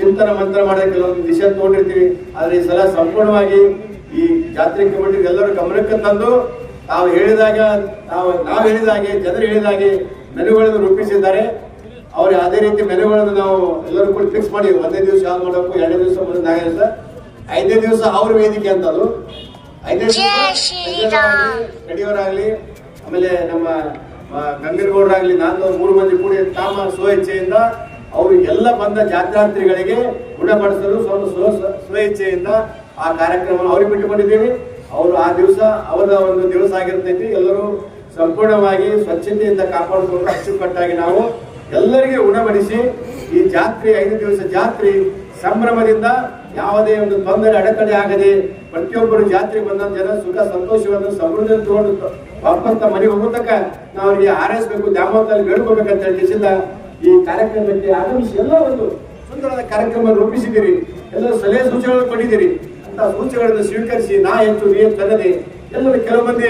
ಚಿಂತನ ಮಂತ್ರ ಮಾಡಿದ ಕೆಲವೊಂದು ವಿಷಯ ತಗೊಂಡಿರ್ತೀವಿ. ಆದ್ರೆ ಈ ಸಲ ಸಂಪೂರ್ಣವಾಗಿ ಈ ಜಾತ್ರೆ ಕಮಿಟಿ ಎಲ್ಲರೂ ಗಮನಕ್ಕೆ ತಂದು ತಾವು ಹೇಳಿದಾಗ ನಾವು ನಾವು ಹೇಳಿದಾಗೆ ಜನರು ಹೇಳಿದಾಗೆ ಮೆನುಗಳನ್ನು ರೂಪಿಸಿದ್ದಾರೆ. ಅವ್ರು ಅದೇ ರೀತಿ ಮೆನುಗಳನ್ನು ನಾವು ಎಲ್ಲರೂ ಕೂಡ ಫಿಕ್ಸ್ ಮಾಡಿ ಒಂದೇ ದಿವಸ ಯಾವ್ದು ಮಾಡಬೇಕು ಎರಡನೇ ದಿವಸ ಮುಂದೆ ದಿವಸ ಐದನೇ ದಿವಸ ಅವ್ರ ವೇದಿಕೆ ಅಂತ ಅದು. ಐದನೇ ಕಡಿಯವರಾಗ್ಲಿ ಆಮೇಲೆ ನಮ್ಮ ಗಂಗನಗೌಡರಾಗ್ಲಿ ನಾನು ಮೂರು ಮಂದಿ ಕೂಡಿ ತಾಮ ಸ್ವಇಚ್ಛೆಯಿಂದ ಅವರು ಎಲ್ಲ ಬಂದ ಜಾತ್ರಾರ್ಥಿಗಳಿಗೆ ಗುಣಪಡಿಸಲು ಸ್ವಲ್ಪ ಸ್ವ- ಸ್ವಇಚ್ಛೆಯಿಂದ ಆ ಕಾರ್ಯಕ್ರಮವನ್ನು ಅವ್ರಿಗೆ ಬಿಟ್ಟುಕೊಂಡಿದ್ದೀವಿ ಅವರು ಆ ದಿವಸ ಅವರ ಒಂದು ದಿವಸ ಆಗಿರ್ತೈತಿ. ಎಲ್ಲರೂ ಸಂಪೂರ್ಣವಾಗಿ ಸ್ವಚ್ಛತೆಯಿಂದ ಕಾಪಾಡಿಕೊಂಡು ಅಚ್ಚುಕಟ್ಟಾಗಿ ನಾವು ಎಲ್ಲರಿಗೆ ಉಣಬಡಿಸಿ ಈ ಜಾತ್ರೆ, ಐದು ದಿವಸ ಜಾತ್ರೆ ಸಂಭ್ರಮದಿಂದ ಯಾವುದೇ ಒಂದು ತೊಂದರೆ, ಅಡೆತಡೆ ಆಗದೆ ಪ್ರತಿಯೊಬ್ಬರು ಜಾತ್ರೆಗೆ ಬಂದ ಜನ ಸುಖ, ಸಂತೋಷವನ್ನು ಸಮೃದ್ಧಿ ತಗೊಂಡು ವಾಪಸ್ ಮನೆಗೆ ಹೋಗೋ ತನಕ ನಾವು ಅವರಿಗೆ ಹಾರೈಸಬೇಕು ದ್ಯಾಮಂತಲ್ಲಿ ಬೇಡ್ಕೋಬೇಕಂತ ಹೇಳಿ ಈ ಕಾರ್ಯಕ್ರಮಕ್ಕೆ ಆಗಮಿಸಿ ಎಲ್ಲ ಒಂದು ಸುಂದರವಾದ ಕಾರ್ಯಕ್ರಮ ರೂಪಿಸಿದ್ದೀರಿ. ಎಲ್ಲ ಸಲಹೆ ಸೂಚನೆಗಳನ್ನು ಕೊಟ್ಟಿದ್ದೀರಿ. ಅಂತ ಸೂಚನೆಗಳನ್ನು ಸ್ವೀಕರಿಸಿ ನಾ ಹೆಚ್ಚು ನೀ ಅನ್ನದೆ. ಎಲ್ಲರೂ ಕೆಲವು ಮಂದಿ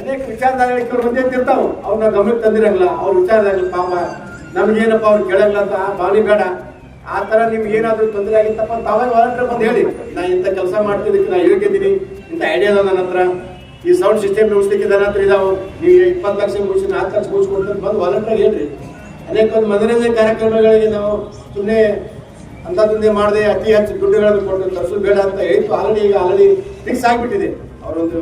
ಅನೇಕ ವಿಚಾರಧಾರೆಗಳು ಕೆಲವು ಮಂದಿ ಅಂತ ಇರ್ತಾವ. ಅವ್ರನ್ನ ಗಮನಕ್ಕೆ ತಂದಿರಂಗಿಲ್ಲ. ಅವ್ರ ವಿಚಾರದಾಗ ಪಾಪ ನಮ್ಗೇನಪ್ಪ ಅವ್ರು ಕೇಳಂಗಿಲ್ಲ ಅಂತ ಭಾವನೆ ಬೇಡ. ಆ ಥರ ನಿಮ್ಗೆ ಏನಾದರೂ ತೊಂದರೆ ಆಗಿತ್ತಪ್ಪ ತಾವೇ ವಾಲಂಟಿಯರ್ ಬಂದು ಹೇಳಿ. ನಾ ಇಂಥ ಕೆಲಸ ಮಾಡ್ತಿದ್ದಕ್ಕೆ ನಾ ಯೋಗ್ಯದ್ದೀನಿ ಇಂಥ ಐಡಿಯಾ ನನ್ನ ಹತ್ರ. ಈ ಸೌಂಡ್ ಸಿಸ್ಟಮ್ ಮುಗಿಸ್ಲಿಕ್ಕೆ ನನ್ನ ಹತ್ರ ಇದಾವೆ. ನೀವು ಇಪ್ಪತ್ತು ಲಕ್ಷ ಮುಗಿಸಿ ನಾಲ್ಕು ಲಕ್ಷ ಮುಗಿಸ್ಕೊಡ್ತಾರೆ ಬಂದು ವಾಲಂಟಿಯರ್ ಹೇಳ್ರಿ. ಅನೇಕ ಒಂದು ಮನರಂಜನೆ ಕಾರ್ಯಕ್ರಮಗಳಿಗೆ ನಾವು ಸುಮ್ಮನೆ ಅಂಥದ್ದೊಂದೇ ಮಾಡದೆ ಅತಿ ಹೆಚ್ಚು ದುಡ್ಡುಗಳನ್ನು ಕೊಟ್ಟು ತರಿಸು ಬೇಡ ಅಂತ ಹೇಳ್ತು ಆಲ್ರೆಡಿ ಈಗ ಆಲ್ರೆಡಿ ಫಿಕ್ಸ್ ಆಗಿಬಿಟ್ಟಿದೆ. ಅವರೊಂದು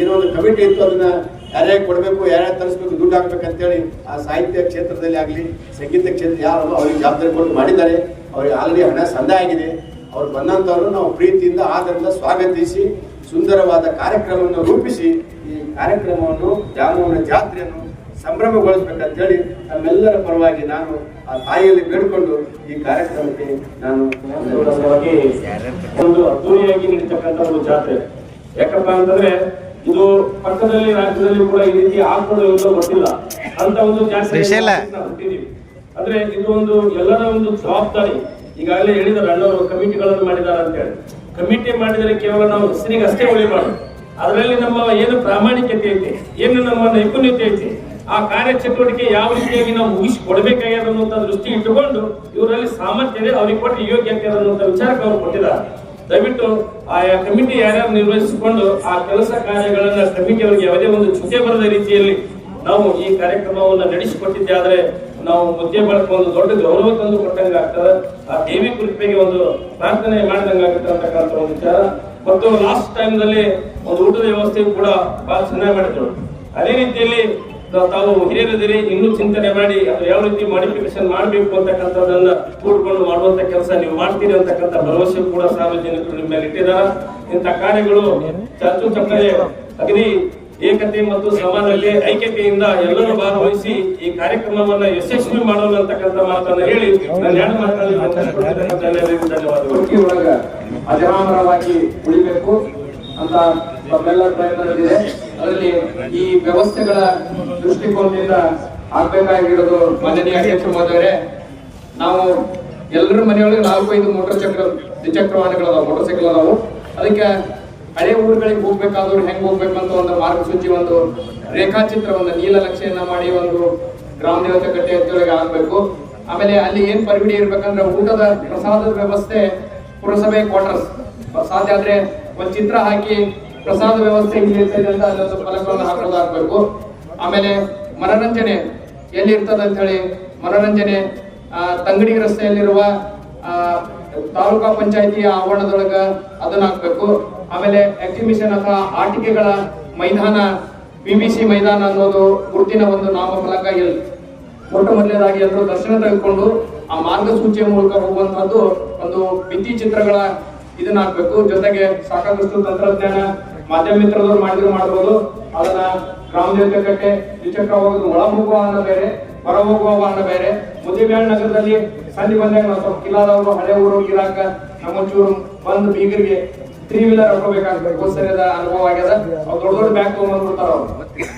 ಏನೋ ಒಂದು ಕಮಿಟಿ ಇತ್ತು, ಅದನ್ನ ಯಾರ್ಯಾರು ಕೊಡಬೇಕು ಯಾರ್ಯಾರು ತರಿಸ್ಬೇಕು, ದುಡ್ಡು ಹಾಕ್ಬೇಕು ಅಂತೇಳಿ ಆ ಸಾಹಿತ್ಯ ಕ್ಷೇತ್ರದಲ್ಲಿ ಆಗಲಿ, ಸಂಗೀತ ಕ್ಷೇತ್ರ ಯಾರು ಅವ್ರಿಗೆ ಜವಾಬ್ದಾರಿ ಕೊಟ್ಟು ಮಾಡಿದ್ದಾರೆ. ಅವ್ರಿಗೆ ಆಲ್ರೆಡಿ ಹಣ ಸಂದಾಯ ಆಗಿದೆ. ಅವ್ರು ಬಂದಂಥವ್ರು ನಾವು ಪ್ರೀತಿಯಿಂದ ಆದರಿಂದ ಸ್ವಾಗತಿಸಿ, ಸುಂದರವಾದ ಕಾರ್ಯಕ್ರಮವನ್ನು ರೂಪಿಸಿ, ಈ ಕಾರ್ಯಕ್ರಮವನ್ನು ಜಾಮೂನ ಜಾತ್ರೆಯನ್ನು ಸಂಭ್ರಮಗೊಳಿಸ್ಬೇಕಂತೇಳಿ ನಮ್ಮೆಲ್ಲರ ಪರವಾಗಿ ನಾನು ಆ ತಾಯಿಯಲ್ಲಿ ಬೇಡಿಕೊಂಡು ಈ ಕಾರ್ಯಕ್ರಮಕ್ಕೆ ನಾನು ಒಂದು ಅದ್ದೂರಿಯಾಗಿ ನಡೀತಕ್ಕಂಥ ಒಂದು ಜಾತ್ರೆ. ಯಾಕಪ್ಪ ಅಂತಂದ್ರೆ ಇದು ಪಕ್ಕದಲ್ಲಿ ರಾಜ್ಯದಲ್ಲಿ ಕೂಡ ಈ ರೀತಿ ಆಗ್ಬೋದು ಅಂತ ಗೊತ್ತಿಲ್ಲ. ಅಂತ ಒಂದು ಜಾತ್ರೆ ಹುಟ್ಟಿದೀವಿ. ಅಂದ್ರೆ ಇದು ಒಂದು ಎಲ್ಲರ ಒಂದು ಜವಾಬ್ದಾರಿ. ಈಗಾಗಲೇ ಹೇಳಿದಾರೆ ಅಣ್ಣವರು ಕಮಿಟಿಗಳನ್ನು ಮಾಡಿದ್ದಾರೆ ಅಂತ ಹೇಳಿ. ಕಮಿಟಿ ಮಾಡಿದರೆ ಕೇವಲ ನಾವು ಹೆಸರಿಗೆ ಅಷ್ಟೇ ಉಳಿಬಾರ್ದು ಅದರಲ್ಲಿ ನಮ್ಮ ಏನು ಪ್ರಾಮಾಣಿಕತೆ ಐತಿ ಏನು ನಮ್ಮ ನೈಪುಣ್ಯತೆ ಐತಿ ಆ ಕಾರ್ಯಚಟುವಟಿಕೆ ಯಾವ ರೀತಿಯಾಗಿ ನಾವು ಮುಗಿಸಿ ಕೊಡಬೇಕಾಗ್ಯದ ಅನ್ನುವಂಥ ದೃಷ್ಟಿ ಇಟ್ಟುಕೊಂಡು ಇವರಲ್ಲಿ ಸಾಮರ್ಥ್ಯ ಇದೆ ಅವ್ರಿಗೆ ಕೊಟ್ಟು ಯೋಗ್ಯತೆ ಅನ್ನುವಂಥ ವಿಚಾರಕ್ಕೆ ಅವರು ಕೊಟ್ಟಿದ್ದಾರೆ. ದಯವಿಟ್ಟು ಆಯಾ ಕಮಿಟಿ ಯಾರ್ಯಾರು ನಿರ್ವಹಿಸಿಕೊಂಡು ಆ ಕೆಲಸ ಕಾರ್ಯಗಳನ್ನ ಕಮಿಟಿ ಅವರಿಗೆ ಯಾವುದೇ ಒಂದು ಚುಕ್ಕೆ ಬರದ ರೀತಿಯಲ್ಲಿ ನಾವು ಈ ಕಾರ್ಯಕ್ರಮವನ್ನು ನಡೆಸಿಕೊಟ್ಟಿದ್ದೆ ಆದರೆ ನಾವು ಮುದ್ದೆ ಬಳಕ ಒಂದು ದೊಡ್ಡ ಗೌರವ ತಂದು ಕೊಟ್ಟಂಗ ಆಗ್ತದೆ. ಆ ದೇವಿ ಕೃಪೆಗೆ ಒಂದು ಪ್ರಾರ್ಥನೆ ಮಾಡಿದಂಗ ಆಗುತ್ತೆ ಅಂತಕ್ಕಂಥ ಒಂದು ವಿಚಾರ. ಮತ್ತು ಲಾಸ್ಟ್ ಟೈಮ್ನಲ್ಲಿ ಒಂದು ಊಟದ ವ್ಯವಸ್ಥೆ ಕೂಡ ಬಹಳ ಚೆನ್ನಾಗಿ ಮಾಡಿದ್ರು. ಅದೇ ರೀತಿಯಲ್ಲಿ ತಾವು ಹಿರಿಯರಿದ್ದೀರಿ, ಇನ್ನೂ ಚಿಂತನೆ ಮಾಡಿ, ಅದು ಯಾವ ರೀತಿ ಮಾಡಿಫಿಕೇಶನ್ ಮಾಡಬೇಕು ಅಂತಕ್ಕಂಥದ್ದನ್ನ ಕೂಡ್ಕೊಂಡು ಮಾಡುವಂತ ಕೆಲಸ ನೀವು ಮಾಡ್ತೀರಿ ಅಂತಕ್ಕಂಥ ಭರವಸೆ ಕೂಡ ಸಾರ್ವಜನಿಕರು ನಿಮ್ಮ ಮೇಲೆ ಇಟ್ಟಿದ್ದಾರೆ. ಇಂಥ ಕಾರ್ಯಗಳು ಚರ್ಚು ಚಪ್ಪಲೆ ಅಗದಿ ಏಕತೆ ಮತ್ತು ಸಮಾನತೆ, ಐಕ್ಯತೆಯಿಂದ ಎಲ್ಲರೂ ಭಾಗವಹಿಸಿ ಈ ಕಾರ್ಯಕ್ರಮವನ್ನ ಯಶಸ್ವಿ ಮಾಡೋಣ ಅಂತಕ್ಕಂಥ ಮಾತನ್ನ ಹೇಳಿ ನಾನು ಎರಡು ಧನ್ಯವಾದಗಳು. ಉಳಿಬೇಕು ಅಂತ ಪ್ರಯತ್ನ ಅದರಲ್ಲಿ ಈ ವ್ಯವಸ್ಥೆಗಳ ದೃಷ್ಟಿಕೋನದಿಂದ ಆಗ್ಬೇಕಾಗಿರೋದು ಮಾನನೀಯ ಅಧ್ಯಕ್ಷ ಮಹೋದಯರೇ ನಾವು ಎಲ್ಲರ ಮನೆಯೊಳಗೆ ಐದು ಮೋಟರ್ ಚಕ್ರ, ದ್ವಿಚಕ್ರ ವಾಹನಗಳದಾವ ಮೋಟರ್ ಸೈಕಲ್ ಅದಾವು. ಅದಕ್ಕೆ ಹಳೆ ಊರುಗಳಿಗೆ ಹೋಗ್ಬೇಕಾದವ್ರು ಹೆಂಗ್ ಹೋಗ್ಬೇಕಂತ ಒಂದು ಮಾರ್ಗಸೂಚಿ, ಒಂದು ರೇಖಾಚಿತ್ರ ಒಂದು ನೀಲನಕ್ಷೆಯನ್ನ ಮಾಡಿ ಒಂದು ಗ್ರಾಮ ದೇವತೆ ಕಟ್ಟೆ ಎತ್ತೊಳಗೆ ಆಗ್ಬೇಕು ಆಮೇಲೆ ಅಲ್ಲಿ ಏನ್ ಪರಿವಿಡಿ ಇರ್ಬೇಕಂದ್ರೆ ಊಟದ ಪ್ರಸಾದದ ವ್ಯವಸ್ಥೆ ಪುರಸಭೆ ಕ್ವಾರ್ಟರ್ಸ್ ಸಾಧ್ಯ ಆದ್ರೆ ಒಂದ್ ಚಿತ್ರ ಹಾಕಿ ಪ್ರಸಾದ ವ್ಯವಸ್ಥೆ ಇಲ್ಲಿ ಇರ್ತದೆ ಅಂತ ಅಲ್ಲೊಂದು ಫಲಕವನ್ನು ಹಾಕೋದಾಗಬೇಕು ಆಮೇಲೆ ಮನರಂಜನೆ ಎಲ್ಲಿ ಇರ್ತದೆ ಅಂತ ಹೇಳಿ ಮನರಂಜನೆ ತಂಗಡಿ ರಸ್ತೆಯಲ್ಲಿರುವ ತಾಲೂಕಾ ಪಂಚಾಯತಿಯ ಆವರಣದೊಳಗ ಅದನ್ನ ಹಾಕ್ಬೇಕು. ಆಮೇಲೆ ಎಕ್ಸಿಬಿಷನ್ ಅಥವಾ ಆಟಿಕೆಗಳ ಮೈದಾನ ಬಿ ಬಿ ಸಿ ಮೈದಾನ ಅನ್ನೋದು ಗುರುತಿನ ಒಂದು ನಾಮಫಲಕ ಇಲ್ಲಿ ಮೊಟ್ಟ ಮೊದಲನೇದಾಗಿ ಎಲ್ಲರೂ ದರ್ಶನ ತೆಗೆದುಕೊಂಡು ಆ ಮಾರ್ಗಸೂಚಿಯ ಮೂಲಕ ಹೋಗುವಂತಹದ್ದು ಒಂದು ಭಿತ್ತಿ ಚಿತ್ರಗಳ ಇದನ್ನ ಹಾಕ್ಬೇಕು. ಜೊತೆಗೆ ಸಾಕಷ್ಟು ತಂತ್ರಜ್ಞಾನ ಮಾಧ್ಯಮ ಮಿತ್ರದವ್ರು ಮಾಡಿದ್ರು ಮಾಡ್ಬೋದು. ಅದನ್ನ ಗ್ರಾಮ ದೇವತೆ ಕಟ್ಟೆ ದ್ವಿಚಕ್ರ ಹೋಗೋದು ಒಳ ಹೋಗುವ ವಾಹನ ಬೇರೆ ಹೊರ ಹೋಗುವ ವಾಹನ ಬೇರೆ. ಮುದ್ದೇಬಿಹಾಳ್ ನಗರದಲ್ಲಿ ಸಂಜೆ ಬಂದಾಗ ನಾವು ಸ್ವಲ್ಪ ಕಿಲಾದವರು, ಹಳೆ ಊರು, ಗಿರಾಕ, ನಮ್ಮಚೂರು ಬಂದು ಬೀಗರಿಗೆ ತ್ರೀ ವೀಲರ್ ಹಾಕೋಬೇಕಾಗ್ತದೆ ಅನುಭವ ಆಗ್ಯದ. ಅವ್ರು ದೊಡ್ಡ ದೊಡ್ಡ ಬ್ಯಾಂಕ್ ತಗೊಂಡ್ಬಿಡ್ತಾರ ಅವ್ರು.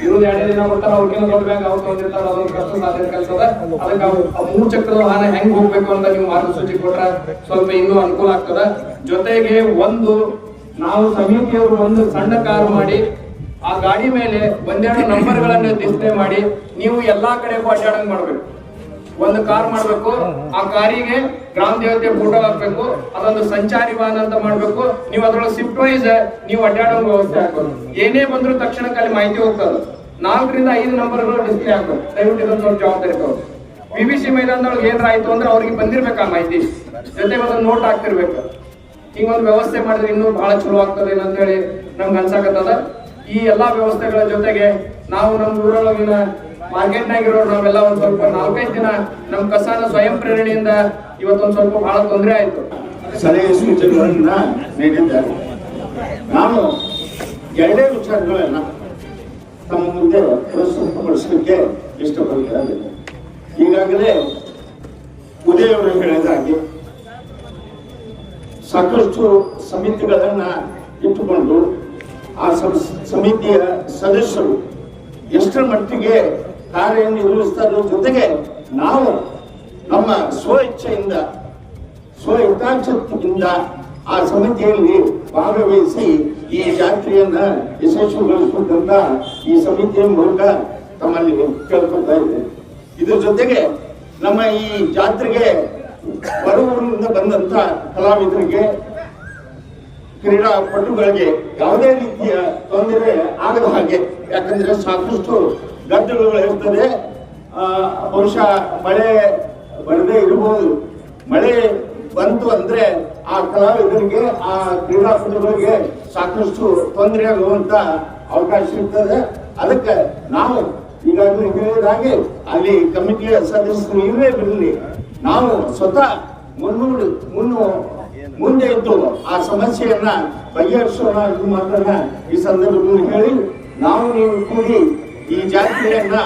ಇರೋದು ಎರಡೇ ದಿನ ಬರ್ತಾರ ಅವ್ರಿಗಿಂತ ದೊಡ್ಡ ಬ್ಯಾಂಕ್ ಅವ್ರು ತಗೊಂಡಿರ್ತಾರ. ಅದೊಂದು ಕಷ್ಟ ಸಾಧ್ಯ ಕಲ್ಸದ. ಅದಕ್ಕೆ ಆ ಮೂರು ಚಕ್ರದ ವಾಹನ ಹೆಂಗ್ ಹೋಗ್ಬೇಕು ಅಂತ ನೀವು ಮಾರ್ಗಸೂಚಿ ಕೊಟ್ರ ಸ್ವಲ್ಪ ಇನ್ನೂ ಅನುಕೂಲ ಆಗ್ತದ. ಜೊತೆಗೆ ಒಂದು ನಾವು ಸಮಿತಿಯವರು ಒಂದು ಸಣ್ಣ ಕಾರು ಮಾಡಿ, ಆ ಗಾಡಿ ಮೇಲೆ ಒಂದೆರಡು ನಂಬರ್ಗಳನ್ನು ಡಿಸ್ಪ್ಲೇ ಮಾಡಿ, ನೀವು ಎಲ್ಲಾ ಕಡೆ ಅಡ್ಡಾಡಂಗ್ ಮಾಡ್ಬೇಕು. ಒಂದು ಕಾರ್ ಮಾಡ್ಬೇಕು, ಆ ಕಾರಿಗೆ ಗ್ರಾಮ ದೇವತೆ ಫೋಟೋ ಹಾಕ್ಬೇಕು, ಅದೊಂದು ಸಂಚಾರಿ ವಾಹನ ಅಂತ ಮಾಡ್ಬೇಕು. ನೀವು ಅದ್ರೊಳಗೆ ಶಿಫ್ಟ್ ವೈಸ್ ನೀವು ಅಡ್ಡಾಡೋ ವ್ಯವಸ್ಥೆ ಹಾಕೋದು ಏನೇ ಬಂದ್ರು ತಕ್ಷಣಕ್ಕೆ ಅಲ್ಲಿ ಮಾಹಿತಿ ಹೋಗ್ತದೆ. ನಾಲ್ಕರಿಂದ ಐದು ನಂಬರ್ಗಳು ಡಿಸ್ಪ್ಲೇ ಹಾಕೋದು ದಯವಿಟ್ಟು ಇದೊಂದು ಸ್ವಲ್ಪ ಜವಾಬ್ದಾರಿ ಬಿ ಬಿ ಸಿ ಮೈದಾನದೊಳಗೆ ಏನಾರ ಅಂದ್ರೆ ಅವ್ರಿಗೆ ಬಂದಿರ್ಬೇಕು ಆ ಮಾಹಿತಿ. ಜೊತೆಗೆ ಒಂದು ನೋಟ್ ಹಾಕ್ತಿರ್ಬೇಕು. ಹಿಂಗೊಂದು ವ್ಯವಸ್ಥೆ ಮಾಡಿದ್ರೆ ಇನ್ನೂ ಬಹಳ ಚಲೋ ಆಗ್ತದೆ ಅಂತ ಹೇಳಿ ನಮ್ಗೆ ಅನ್ಸಾಕತ್ತದ. ಈ ಎಲ್ಲಾ ವ್ಯವಸ್ಥೆಗಳ ಜೊತೆಗೆ ನಾವು ನಮ್ಮ ಊರೊಳಗಿನ ಮಾರ್ಕೆಟ್ ಇರೋ ನಾವೆಲ್ಲ ಒಂದ್ ಸ್ವಲ್ಪ ನಾಲ್ಕೈದು ದಿನ ನಮ್ಮ ಕಸಾನ ಸ್ವಯಂ ಪ್ರೇರಣೆಯಿಂದ ಇವತ್ತೊಂದ್ ಸ್ವಲ್ಪ ಬಹಳ ತೊಂದರೆ ಆಯ್ತು. ಸಲಹೆ ಸೂಚನೆಗಳನ್ನ ನೀಡಿದ್ದಾರೆ. ನಾನು ಎರಡೇ ವಿಚಾರಗಳನ್ನ ತಮ್ಮ ಮುಂದೆ ಪ್ರಸ್ತುತಪಡಿಸಲಿಕ್ಕೆ ಇಷ್ಟಪಡ್ತೇನೆ. ಈಗಾಗಲೇ ಉದಯ್ ಅವರು ಹೇಳಿದ ಹಾಗೆ ಸಾಕಷ್ಟು ಸಮಿತಿಗಳನ್ನ ಇಟ್ಟುಕೊಂಡು ಆ ಸಮಿತಿಯ ಸದಸ್ಯರು ಎಷ್ಟರ ಮಟ್ಟಿಗೆ ಕಾರ್ಯನಿರ್ವಹಿಸ್ತಾರ ಜೊತೆಗೆ ನಾವು ನಮ್ಮ ಸ್ವ ಇಚ್ಛೆಯಿಂದ, ಸ್ವ ಆ ಸಮಿತಿಯಲ್ಲಿ ಭಾಗವಹಿಸಿ ಈ ಜಾತ್ರೆಯನ್ನ ಯಶಸ್ವಿಗೊಳಿಸುವುದಂತ ಈ ಸಮಿತಿಯ ಮೂಲಕ ತಮ್ಮಲ್ಲಿ ಕೇಳ್ಕೊತಾ ಇದ್ದೇನೆ. ಇದ್ರ ಜೊತೆಗೆ ನಮ್ಮ ಈ ಜಾತ್ರೆಗೆ ಹೊರೂರಿನಿಂದ ಬಂದಂತ ಕಲಾವಿದರಿಗೆ ಕ್ರೀಡಾಪಟುಗಳಿಗೆ ಯಾವುದೇ ರೀತಿಯ ತೊಂದರೆ ಆಗದ ಹಾಗೆ, ಯಾಕಂದ್ರೆ ಸಾಕಷ್ಟು ಗದ್ದಲುಗಳು ಇರ್ತದೆ. ಬಹುಶಃ ಮಳೆ ಬರದೇ ಇರಬಹುದು. ಮಳೆ ಬಂತು ಅಂದ್ರೆ ಆ ಕಲಾವಿದರಿಗೆ, ಆ ಕ್ರೀಡಾಪಟುಗಳಿಗೆ ಸಾಕಷ್ಟು ತೊಂದರೆ ಆಗುವಂತ ಅವಕಾಶ ಇರ್ತದೆ. ಅದಕ್ಕೆ ನಾವು ಈಗಾಗಲೇ ಹೇಳಿದ ಹಾಗೆ, ಅಲ್ಲಿ ಕಮಿಟಿಯ ಸದಸ್ಯರು ಇರಲೇ ಬಿರಲಿ. ನಾವು ಸ್ವತಃ ಮುನ್ನೂರು, ಮುನ್ನು, ಮುಂದೆ ಇದ್ದು ಆ ಸಮಸ್ಯೆಯನ್ನ ಬಗೆಹರಿಸೋಣ ಇದು ಮಾತ್ರ ಈ ಸಂದರ್ಭದಲ್ಲಿ ಹೇಳಿ, ನಾವು ನೀವು ಕೂಡಿ ಈ ಜಾತ್ರೆಯನ್ನ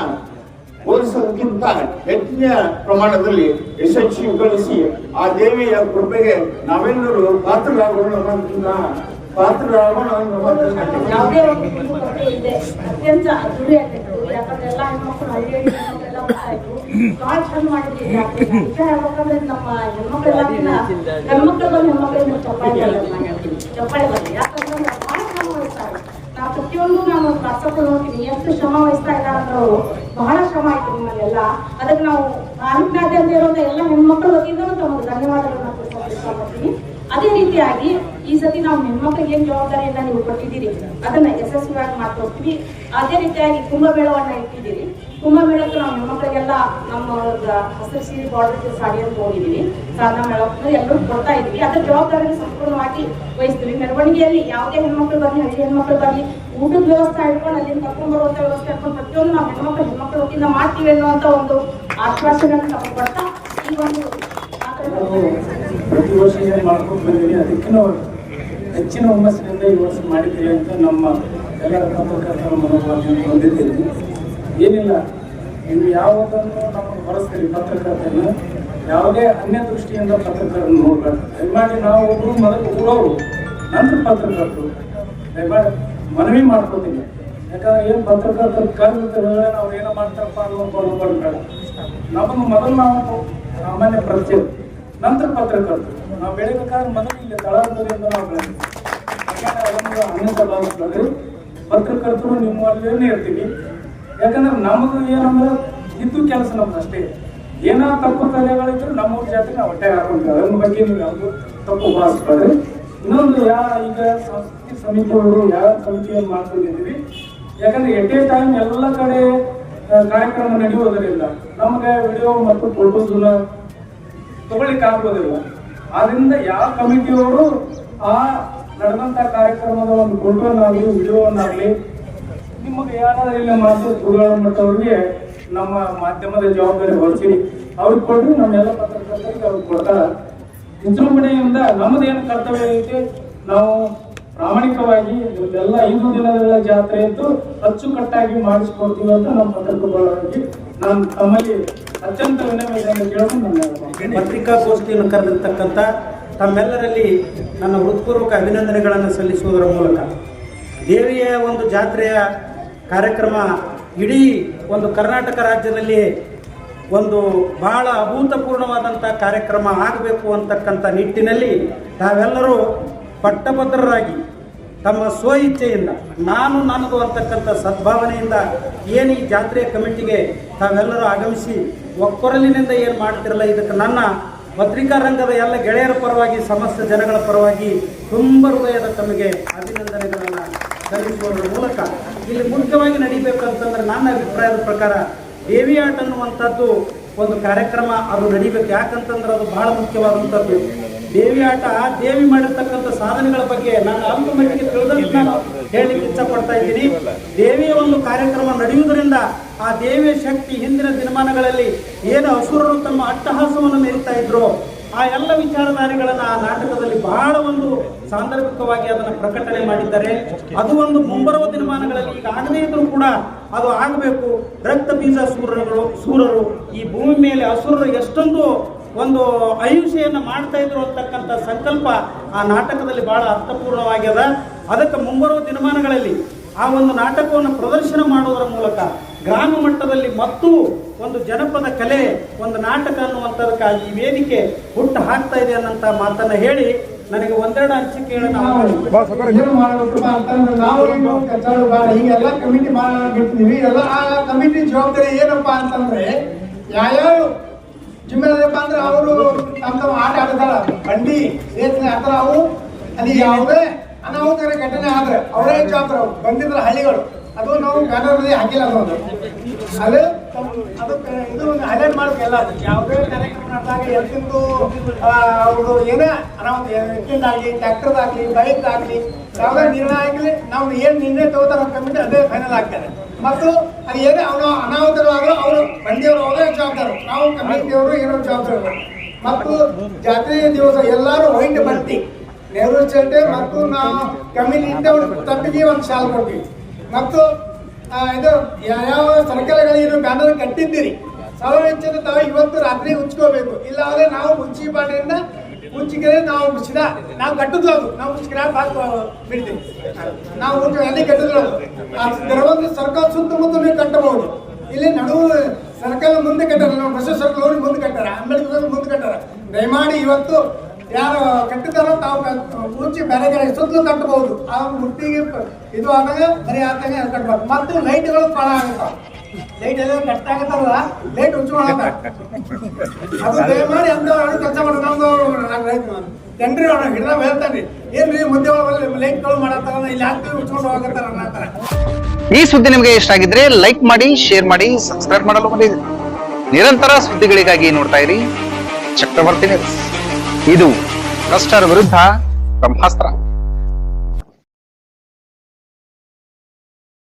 ಹೋಲಿಸೋದಕ್ಕಿಂತ ಹೆಚ್ಚಿನ ಪ್ರಮಾಣದಲ್ಲಿ ಯಶಸ್ವಿಗೊಳಿಸಿ ಆ ದೇವಿಯ ಕೃಪೆಗೆ ನಾವೆಲ್ಲರೂ ಪಾತ್ರರಾಗೋಣ ಪಾತ್ರರಾಗೋಣ ಅನ್ನೋ ಮಾತನ್ನ ಯಾಕಂದ್ರೆ ಎಲ್ಲ ಹೆಣ್ಮಕ್ಳು ಭಾಳ ಚಂದ ಮಾಡಿದ್ವಿ ಹೇಳ್ಬೇಕಂದ್ರೆ ನಮ್ಮ ಹೆಣ್ಮಕ್ಳೆಲ್ಲ ಹೆಣ್ಮಕ್ಳು ಬಂದು ಹೆಣ್ಮಕ್ಳಿಗೆ ಚಪ್ಪಾಳೆ ಚಪ್ಪಾಳೆ ಬರಲಿ ಯಾಕಂದ್ರೆ ಭಾಳ ಶ್ರಮ ವಹಿಸ್ತಾರೆ. ನಾವು ಪ್ರತಿಯೊಂದು ನಾನು ವಾಟ್ಸಪ್ ನೋಡ್ತೀನಿ, ಎಷ್ಟು ಶ್ರಮ ವಹಿಸ್ತಾ ಇಲ್ಲ ಅಂದ್ರೆ ಅವರು ಬಹಳ ಶ್ರಮ ಆಯ್ತು ನಿಮ್ಮಲ್ಲೆಲ್ಲ. ಅದಕ್ಕೆ ನಾವು ತಾಲೂಕಿನಾದ್ಯಂತ ಇರೋದ ಎಲ್ಲ ಹೆಣ್ಮಕ್ಳ ವತಿಯಿಂದ ತಮಗೆ ಧನ್ಯವಾದಗಳನ್ನ ತಿಳಿಸ್ಕೊಳ್ತೀನಿ ಅದೇ ರೀತಿಯಾಗಿ ಈ ಸತಿ ನಾವು ಹೆಣ್ಮಕ್ಳಿಗೆ ಏನ್ ಜವಾಬ್ದಾರಿಯನ್ನ ನೀವು ಕೊಟ್ಟಿದ್ದೀರಿ? ಅದನ್ನ ಯಶಸ್ವಿಯಾಗಿ ಮಾಡ್ಕೊಡ್ತೀವಿ. ಅದೇ ರೀತಿಯಾಗಿ ಕುಂಭಮೇಳವನ್ನ ಇಟ್ಟಿದ್ದೀರಿ. ಕುಂಭಮೇಳಕ್ಕೆ ನಾವು ಹೆಣ್ಮಕ್ಳಿಗೆಲ್ಲ ನಮ್ಮ ಹಸಿರು ಸೀರೆ ಬಾರ್ಡರ್ ಸಾಡಿಯನ್ನು ತಗೊಂಡಿದ್ದೀವಿ. ಸಾಧನ ಮೇಳಕ್ಕೆ ಎಲ್ಲರೂ ಕೊಡ್ತಾ ಇದ್ವಿ ಅದ್ರ ಜವಾಬ್ದಾರಿಯನ್ನು ಸಂಪೂರ್ಣವಾಗಿ ವಹಿಸ್ತೀವಿ. ಮೆರವಣಿಗೆಯಲ್ಲಿ ಯಾವುದೇ ಹೆಣ್ಮಕ್ಳು ಬರಲಿ, ಹಳ್ಳಿ ಹೆಣ್ಮಕ್ಳು ಬರಲಿ, ಊಟದ ವ್ಯವಸ್ಥೆ ಇಟ್ಕೊಂಡು ಅಲ್ಲಿಂದ ಕರ್ಕೊಂಡು ಬರುವಂತ ವ್ಯವಸ್ಥೆ ಇಟ್ಕೊಂಡು ಪ್ರತಿಯೊಂದು ನಾವು ಹೆಣ್ಮಕ್ಳು ಹೆಣ್ಮಕ್ಳು ವತಿಯಿಂದ ಮಾಡ್ತೀವಿ ಅನ್ನುವಂತ ಒಂದು ಆಶ್ವಾಸನೆ ನಮಗೆ ಕೊಡ್ತಾ ಈ ಒಂದು ಪ್ರತಿ ವರ್ಷ ಏನು ಮಾಡ್ಕೊಂಡು ಬಂದಿದ್ದೀನಿ ಅದಕ್ಕಿಂತ ಹೆಚ್ಚಿನ ಹುಮ್ಮಸ್ಸಿನಿಂದ ಈ ವರ್ಷ ಮಾಡಿದ್ದೇವೆ ಅಂತ ನಮ್ಮ ಎಲ್ಲ ಪತ್ರಕರ್ತರ ಮನೋಭಾವನೆಯನ್ನು ಹೊಂದಿದ್ದೀವಿ ಏನಿಲ್ಲ ನೀವು ಯಾವುದನ್ನು ನಮಗೆ ಬಳಸ್ತೀರಿ ಪತ್ರಕರ್ತರನ್ನ ಯಾವುದೇ ಅನ್ಯ ದೃಷ್ಟಿಯಿಂದ ಪತ್ರಕರ್ತರನ್ನು ನೋಡಬಾರ್ದು ದಯಮಾಡಿ ನಾವು ಒಬ್ಬರು ಮೊದಲು ಊರವರು, ನಂತರ ಪತ್ರಕರ್ತರು. ದಯಮಾಡಿ ಮನವಿ ಮಾಡ್ಕೋತೀನಿ. ಯಾಕಂದ್ರೆ ಏನು ಪತ್ರಕರ್ತರು ಕರೆದು ನಾವು ಏನೋ ಮಾಡ್ತಾರಪ್ಪ ಅನ್ನೋ ಬೇಡ. ನಮ್ಮನ್ನು ಮೊದಲು ನಾವು ಸಾಮಾನ್ಯ ಪರಿಚಯ. ನಂತರ ಪತ್ರಕರ್ತರು ನಾವು ಬೆಳಿಬೇಕಾದ್ರೆ ಮೊದಲು ಇಲ್ಲಿ ತಳಹಂತದಿಂದ ನಾವು ಬೆಳೆದಿದ್ದೀವಿ ಯಾಕಂದ್ರೆ ಅದೊಂದು ಅನಂತ ಭಾವಿಸ್ತಾರೆ. ಪತ್ರಕರ್ತರು ನಿಮ್ಮಲ್ಲೇ ಇರ್ತೀವಿ ಯಾಕಂದ್ರೆ ನಮಗೂ ಏನಂದ್ರೆ ಇದ್ದು ಕೆಲಸ ನಮ್ದು ಅಷ್ಟೇ. ಏನೋ ತಪ್ಪು ಕಾರ್ಯಗಳಿದ್ರು ನಮ್ಮ ಜಾತಿ ನಾವು ಹೊಟ್ಟೆ ಹಾಕೊಂಡ್ವಿ ಅದ್ರ ಬಗ್ಗೆ ನೀವು ಯಾವುದು ತಪ್ಪು ಭಾವಿಸ್ತಾರೆ ಇನ್ನೊಂದು ಯಾ ಈಗ ಸಂಸ್ಕೃತಿ ಸಮಿತಿಯವರು ಯಾವ ಸಮಿತಿಯನ್ನು ಮಾಡ್ಕೊಂಡಿದ್ದೀವಿ. ಯಾಕಂದ್ರೆ ಎಟ್ ಎ ಟೈಮ್ ಎಲ್ಲ ಕಡೆ ಕಾರ್ಯಕ್ರಮ ನಡೆಯುವುದರಿಂದ ನಮಗೆ ವಿಡಿಯೋ ಮತ್ತು ಫೋಟೋಸ್ನ ತಗೊಳ್ಳಿಕ್ಕೆ ಆಗೋದಿಲ್ಲ ಆದ್ರಿಂದ ಯಾವ ಕಮಿಟಿಯವರು ಆ ನಡೆದಂತ ಕಾರ್ಯಕ್ರಮದ ಒಂದು ಫೋಟೋನಾಗ್ಲಿ ವಿಡಿಯೋನಾಗ್ಲಿ ನಿಮಗೆ ಯಾರಾದ್ರೂ ಇಲ್ಲ ಮಾತು ಮಟ್ಟವ್ರಿಗೆ ನಮ್ಮ ಮಾಧ್ಯಮದ ಜವಾಬ್ದಾರಿ ಹೊರಿಸಿ ಅವ್ರಿಗೆ ಕೊಡ್ರಿ, ನಮ್ಮೆಲ್ಲ ಪತ್ರಕರ್ತರಿಗೆ ಅವ್ರಿಗೆ ಕೊಡ್ತಾರ. ವಿಜೃಂಭಣೆಯಿಂದ ನಮ್ಮದೇನು ಕರ್ತವ್ಯ ಐತಿ, ನಾವು ಪ್ರಾಮಾಣಿಕವಾಗಿ ಇವೆಲ್ಲ ಐದು ದಿನಗಳ ಜಾತ್ರೆ ಇದ್ದು ಅಚ್ಚುಕಟ್ಟಾಗಿ ಮಾಡಿಸ್ಕೊಡ್ತೀವಿ ಅಂತ ನಮ್ಮ ಪತ್ರಕರ್ತರಾಗಿ ನಾನು ತಮ್ಮಲ್ಲಿ ಅತ್ಯಂತ ವಿನಮ್ರತೆಯಿಂದ ಕೇಳ್ಕೊಂಡು ಪತ್ರಿಕಾ ಪತ್ರಿಕಾಗೋಷ್ಠಿಯನ್ನು ಕರೆದಿರ್ತಕ್ಕಂಥ ತಮ್ಮೆಲ್ಲರಲ್ಲಿ ನನ್ನ ಹೃತ್ಪೂರ್ವಕ ಅಭಿನಂದನೆಗಳನ್ನು ಸಲ್ಲಿಸುವುದರ ಮೂಲಕ ದೇವಿಯ ಒಂದು ಜಾತ್ರೆಯ ಕಾರ್ಯಕ್ರಮ ಇಡೀ ಒಂದು ಕರ್ನಾಟಕ ರಾಜ್ಯದಲ್ಲಿ ಒಂದು ಬಹಳ ಅಭೂತಪೂರ್ಣವಾದಂಥ ಕಾರ್ಯಕ್ರಮ ಆಗಬೇಕು ಅಂತಕ್ಕಂಥ ನಿಟ್ಟಿನಲ್ಲಿ ತಾವೆಲ್ಲರೂ ಪಟ್ಟಭದ್ರರಾಗಿ ತಮ್ಮ ಸ್ವ ಇಚ್ಛೆಯಿಂದ ನಾನು ನನಗೂ ಅಂತಕ್ಕಂಥ ಸದ್ಭಾವನೆಯಿಂದ ಏನು ಈ ಜಾತ್ರೆಯ ಕಮಿಟಿಗೆ ತಾವೆಲ್ಲರೂ ಆಗಮಿಸಿ ಒಕ್ಕೊರಲಿನಿಂದ ಏನು ಮಾಡ್ತಿರಲ್ಲ ಇದಕ್ಕೆ ನನ್ನ ಪತ್ರಿಕಾ ರಂಗದ ಎಲ್ಲ ಗೆಳೆಯರ ಪರವಾಗಿ, ಸಮಸ್ತ ಜನಗಳ ಪರವಾಗಿ ತುಂಬ ಹೃದಯದ ತಮಗೆ ಅಭಿನಂದನೆಗಳನ್ನು ಸಲ್ಲಿಸುವುದರ ಮೂಲಕ ಇಲ್ಲಿ ಮುಖ್ಯವಾಗಿ ನಡಿಬೇಕಂತಂದ್ರೆ ನನ್ನ ಅಭಿಪ್ರಾಯದ ಪ್ರಕಾರ ದೇವಿ ಆಟ ಅನ್ನುವಂಥದ್ದು ಒಂದು ಕಾರ್ಯಕ್ರಮ ಅದು ನಡಿಬೇಕು. ಯಾಕಂತಂದ್ರೆ ಅದು ಬಹಳ ಮುಖ್ಯವಾದಂಥದ್ದು. ದೇವಿ ಆಟ ದೇವಿ ಮಾಡಿರ್ತಕ್ಕಂಥ ಸಾಧನೆಗಳ ಬಗ್ಗೆ ನಾನು ಅಲ್ಪ ಮಟ್ಟಿಗೆ ತಿಳಿದಂತೆ ನಾನು ಹೇಳಲಿಕ್ಕೆ ಇಚ್ಛಪಡ್ತಾ ಇದ್ದೀನಿ. ದೇವಿಯ ಒಂದು ಕಾರ್ಯಕ್ರಮ ನಡೆಯುವುದರಿಂದ ಆ ದೇವಿಯ ಶಕ್ತಿ ಹಿಂದಿನ ದಿನಮಾನಗಳಲ್ಲಿ ಏನು ಅಸುರರು ತಮ್ಮ ಅಟ್ಟಹಾಸವನ್ನು ಮೆರಿತಾ ಇದ್ರು, ಆ ಎಲ್ಲ ವಿಚಾರಧಾರೆಗಳನ್ನು ಆ ನಾಟಕದಲ್ಲಿ ಬಹಳ ಒಂದು ಸಾಂದರ್ಭಿಕವಾಗಿ ಅದನ್ನು ಪ್ರಕಟಣೆ ಮಾಡಿದ್ದಾರೆ. ಅದು ಒಂದು ಮುಂಬರುವ ದಿನಮಾನಗಳಲ್ಲಿ ಈಗ ಆಗದೇ ಇದ್ರೂ ಕೂಡ ಅದು ಆಗಬೇಕು. ರಕ್ತ ಬೀಜ ಸೂರರು ಸೂರರು ಈ ಭೂಮಿ ಮೇಲೆ ಅಸುರರು ಎಷ್ಟೊಂದು ಒಂದು ಅಹಿಂಸೆಯನ್ನು ಮಾಡ್ತಾ ಇದ್ರು ಅಂತಕ್ಕಂಥ ಸಂಕಲ್ಪ ಆ ನಾಟಕದಲ್ಲಿ ಬಹಳ ಅರ್ಥಪೂರ್ಣವಾಗ್ಯದ. ಅದಕ್ಕೆ ಮುಂಬರುವ ದಿನಮಾನಗಳಲ್ಲಿ ಆ ಒಂದು ನಾಟಕವನ್ನು ಪ್ರದರ್ಶನ ಮಾಡುವುದರ ಮೂಲಕ ಗ್ರಾಮ ಮಟ್ಟದಲ್ಲಿ ಮತ್ತು ಒಂದು ಜನಪದ ಕಲೆ ಒಂದು ನಾಟಕ ಅನ್ನುವಂಥದಕ್ಕಾಗಿ ಈ ವೇದಿಕೆ ಹುಟ್ಟು ಹಾಕ್ತಾ ಇದೆ ಅನ್ನೋಂಥ ಮಾತನ್ನ ಹೇಳಿ ನನಗೆ ಒಂದೆರಡು ಬೇಡ ಹೀಗೆಲ್ಲ ಕಮಿಟಿ ಮಾಡಿರ್ತೀವಿ ಎಲ್ಲ ಆ ಕಮಿಟಿ ಜವಾಬ್ದಾರಿ ಏನಪ್ಪಾ ಅಂತಂದ್ರೆ ಯಾವ್ಯಾವ ಜಿಮ್ಮೆದಾರಪ್ಪ ಅಂದ್ರೆ ಅವರು ತಮ್ಮ ತಮ್ಮ ಆಟ ಆಡ್ತಾರ ಬಂಡಿ ಸೇರ್ಸಿ ಅವು ಅಲ್ಲಿ ಯಾವುದೇ ಅನಾಹುತರ ಘಟನೆ ಆದ್ರೆ ಅವರೇ ಜವಾಬ್ದಾರ ಅವ್ರು. ಬಂದಿದ್ರ ಹಳ್ಳಿಗಳು. ಅದು ನಾವು ಕನ್ನಡದಲ್ಲಿ ಹಾಕಿಲ್ಲ ಅದು. ಅದು ಅದಕ್ಕೆ ಇದು ಹೈಲೈಟ್ ಮಾಡ್ಬೇಕು ಎಲ್ಲ. ಯಾವುದೇ ಕಾರ್ಯಕ್ರಮ ನಡೆದಾಗ ಎಲ್ತಿಂದು ಅವ್ರದ್ದು ಏನೇ ಅನಾಹುತ ಎತ್ತಿಂದಾಗ್ಲಿ, ಟ್ರ್ಯಾಕ್ಟರ್ದಾಗ್ಲಿ ಬೈಕ್ದಾಗ್ಲಿ ಯಾವುದೇ ನಿರ್ಣಯ ಆಗಲಿ, ನಾವು ಏನು ನಿರ್ಣಯ ತಗೋತಾರ ಕಮಿಟಿ ಅದೇ ಫೈನಲ್ ಆಗ್ತಾರೆ ಮತ್ತು ಅದು ಏನೇ ಅವನು ಅನಾಹುತವಾಗಲು ಅವರು ಬಂದಿಯವರು ಅವರೇ ಜವಾಬ್ದಾರ. ನಾವು ಕಮಿಟಿಯವರು ಏನೋ ಜವಾಬ್ದಾರ ಮತ್ತು ಜಾತ್ರೆಯ ದಿವಸ ಎಲ್ಲರೂ ವೈಟ್ ಬಟ್ಟಿ ನೆಹರು ಚಂಡೆ ಮತ್ತು ನಾವು ಕಮಿಟಿಯಿಂದ ತಪ್ಪಿಗೆ ಒಂದು ಶಾಲ್ ಕೊಡ್ತೀವಿ ಮತ್ತು ಇದು ಯಾವ ಸರ್ಕಲ್ಗಳಿರೋ ಬ್ಯಾನರ್ ಕಟ್ಟಿದ್ದೀರಿ? ಸಾವಿರ ತಾವು ಇವತ್ತು ರಾತ್ರಿ ಉಚ್ಕೋಬೇಕು. ಇಲ್ಲ ನಾವು ಮುಚ್ಚಿ ಮುಚ್ಚಿದ್ರೆ ನಾವು ಮುಚ್ಚಿದ, ನಾವು ಕಟ್ಟುದು ಅದು. ನಾವು ಸ್ಕ್ರಾಪ್ ಹಾಕಿ ಬಿಡ್ತೀವಿ. ನಾವು ಅಲ್ಲಿ ಕಟ್ಟಿದ್ರು ಕೆಲವೊಂದು ಸರ್ಕಲ್ ನೀವು ಕಟ್ಟಬಹುದು. ಇಲ್ಲಿ ನಡುವು ಸರ್ಕಲ್ ಮುಂದೆ ಕಟ್ಟಾರ, ನಾವು ಬಸ್ ಸರ್ಕಲ್ ಅವ್ರಿಗೆ ಮುಂದೆ ಕಟ್ಟಾರ, ಅಂಬೇಡ್ಕರ್ ಮುಂದೆ ಕಟ್ಟಾರ. ದಯಮಾಡಿ ಇವತ್ತು ಯಾರು ಕಟ್ಟಿದಾರೋ ತಾವು ಮುಂಚೆ ಬೇರೆ ಕಡೆ ಸುತ್ತಲೂ ಕಟ್ಟಬಹುದು. ಆ ಮುಟ್ಟಿಗೆ ಇದು ಆದಾಗ, ಬರೀ ಆದಾಗ ಕಟ್ಟಬಾರ್ದು ಮತ್ತು ಲೈಟ್ಗಳು ಪಾಳ ಆಗುತ್ತಾವ ಲೈಟ್ ಎಲ್ಲ ಕಟ್ ಆಗತ್ತಲ್ಲ ಲೈಟ್ ಉಂಚು ಅದು ದಯಮಾಡಿ ಅಂತ ಕೆಲಸ ಮಾಡಿ ನಮ್ದು ಜನರಿ ಅವ್ನ ಹಿಡ್ದ ಹೇಳ್ತಾನೆ ಏನ್ರಿ ಮುಂದೆ ಲೈಟ್ಗಳು ಮಾಡತ್ತಾರ ಇಲ್ಲಿ ಹಾಕ್ತೀವಿ ಉಚ್ಕೊಂಡು ಹೋಗತ್ತಾರ ಅನ್ನತ್ತಾರ ಈ ಸುದ್ದಿ ನಿಮಗೆ ಇಷ್ಟ ಆಗಿದ್ರೆ ಲೈಕ್ ಮಾಡಿ ಶೇರ್ ಮಾಡಿ ಸಬ್ಸ್ಕ್ರೈಬ್ ಮಾಡಲು ಮರೆಯದಿರಿ ನಿರಂತರ ಸುದ್ದಿಗಳಿಗಾಗಿ ನೋಡ್ತಾ ಇರಿ. ಚಕ್ರವರ್ತಿ ಇದು ಭ್ರಷ್ಟರ ವಿರುದ್ಧ ಬ್ರಹ್ಮಾಸ್ತ್ರ.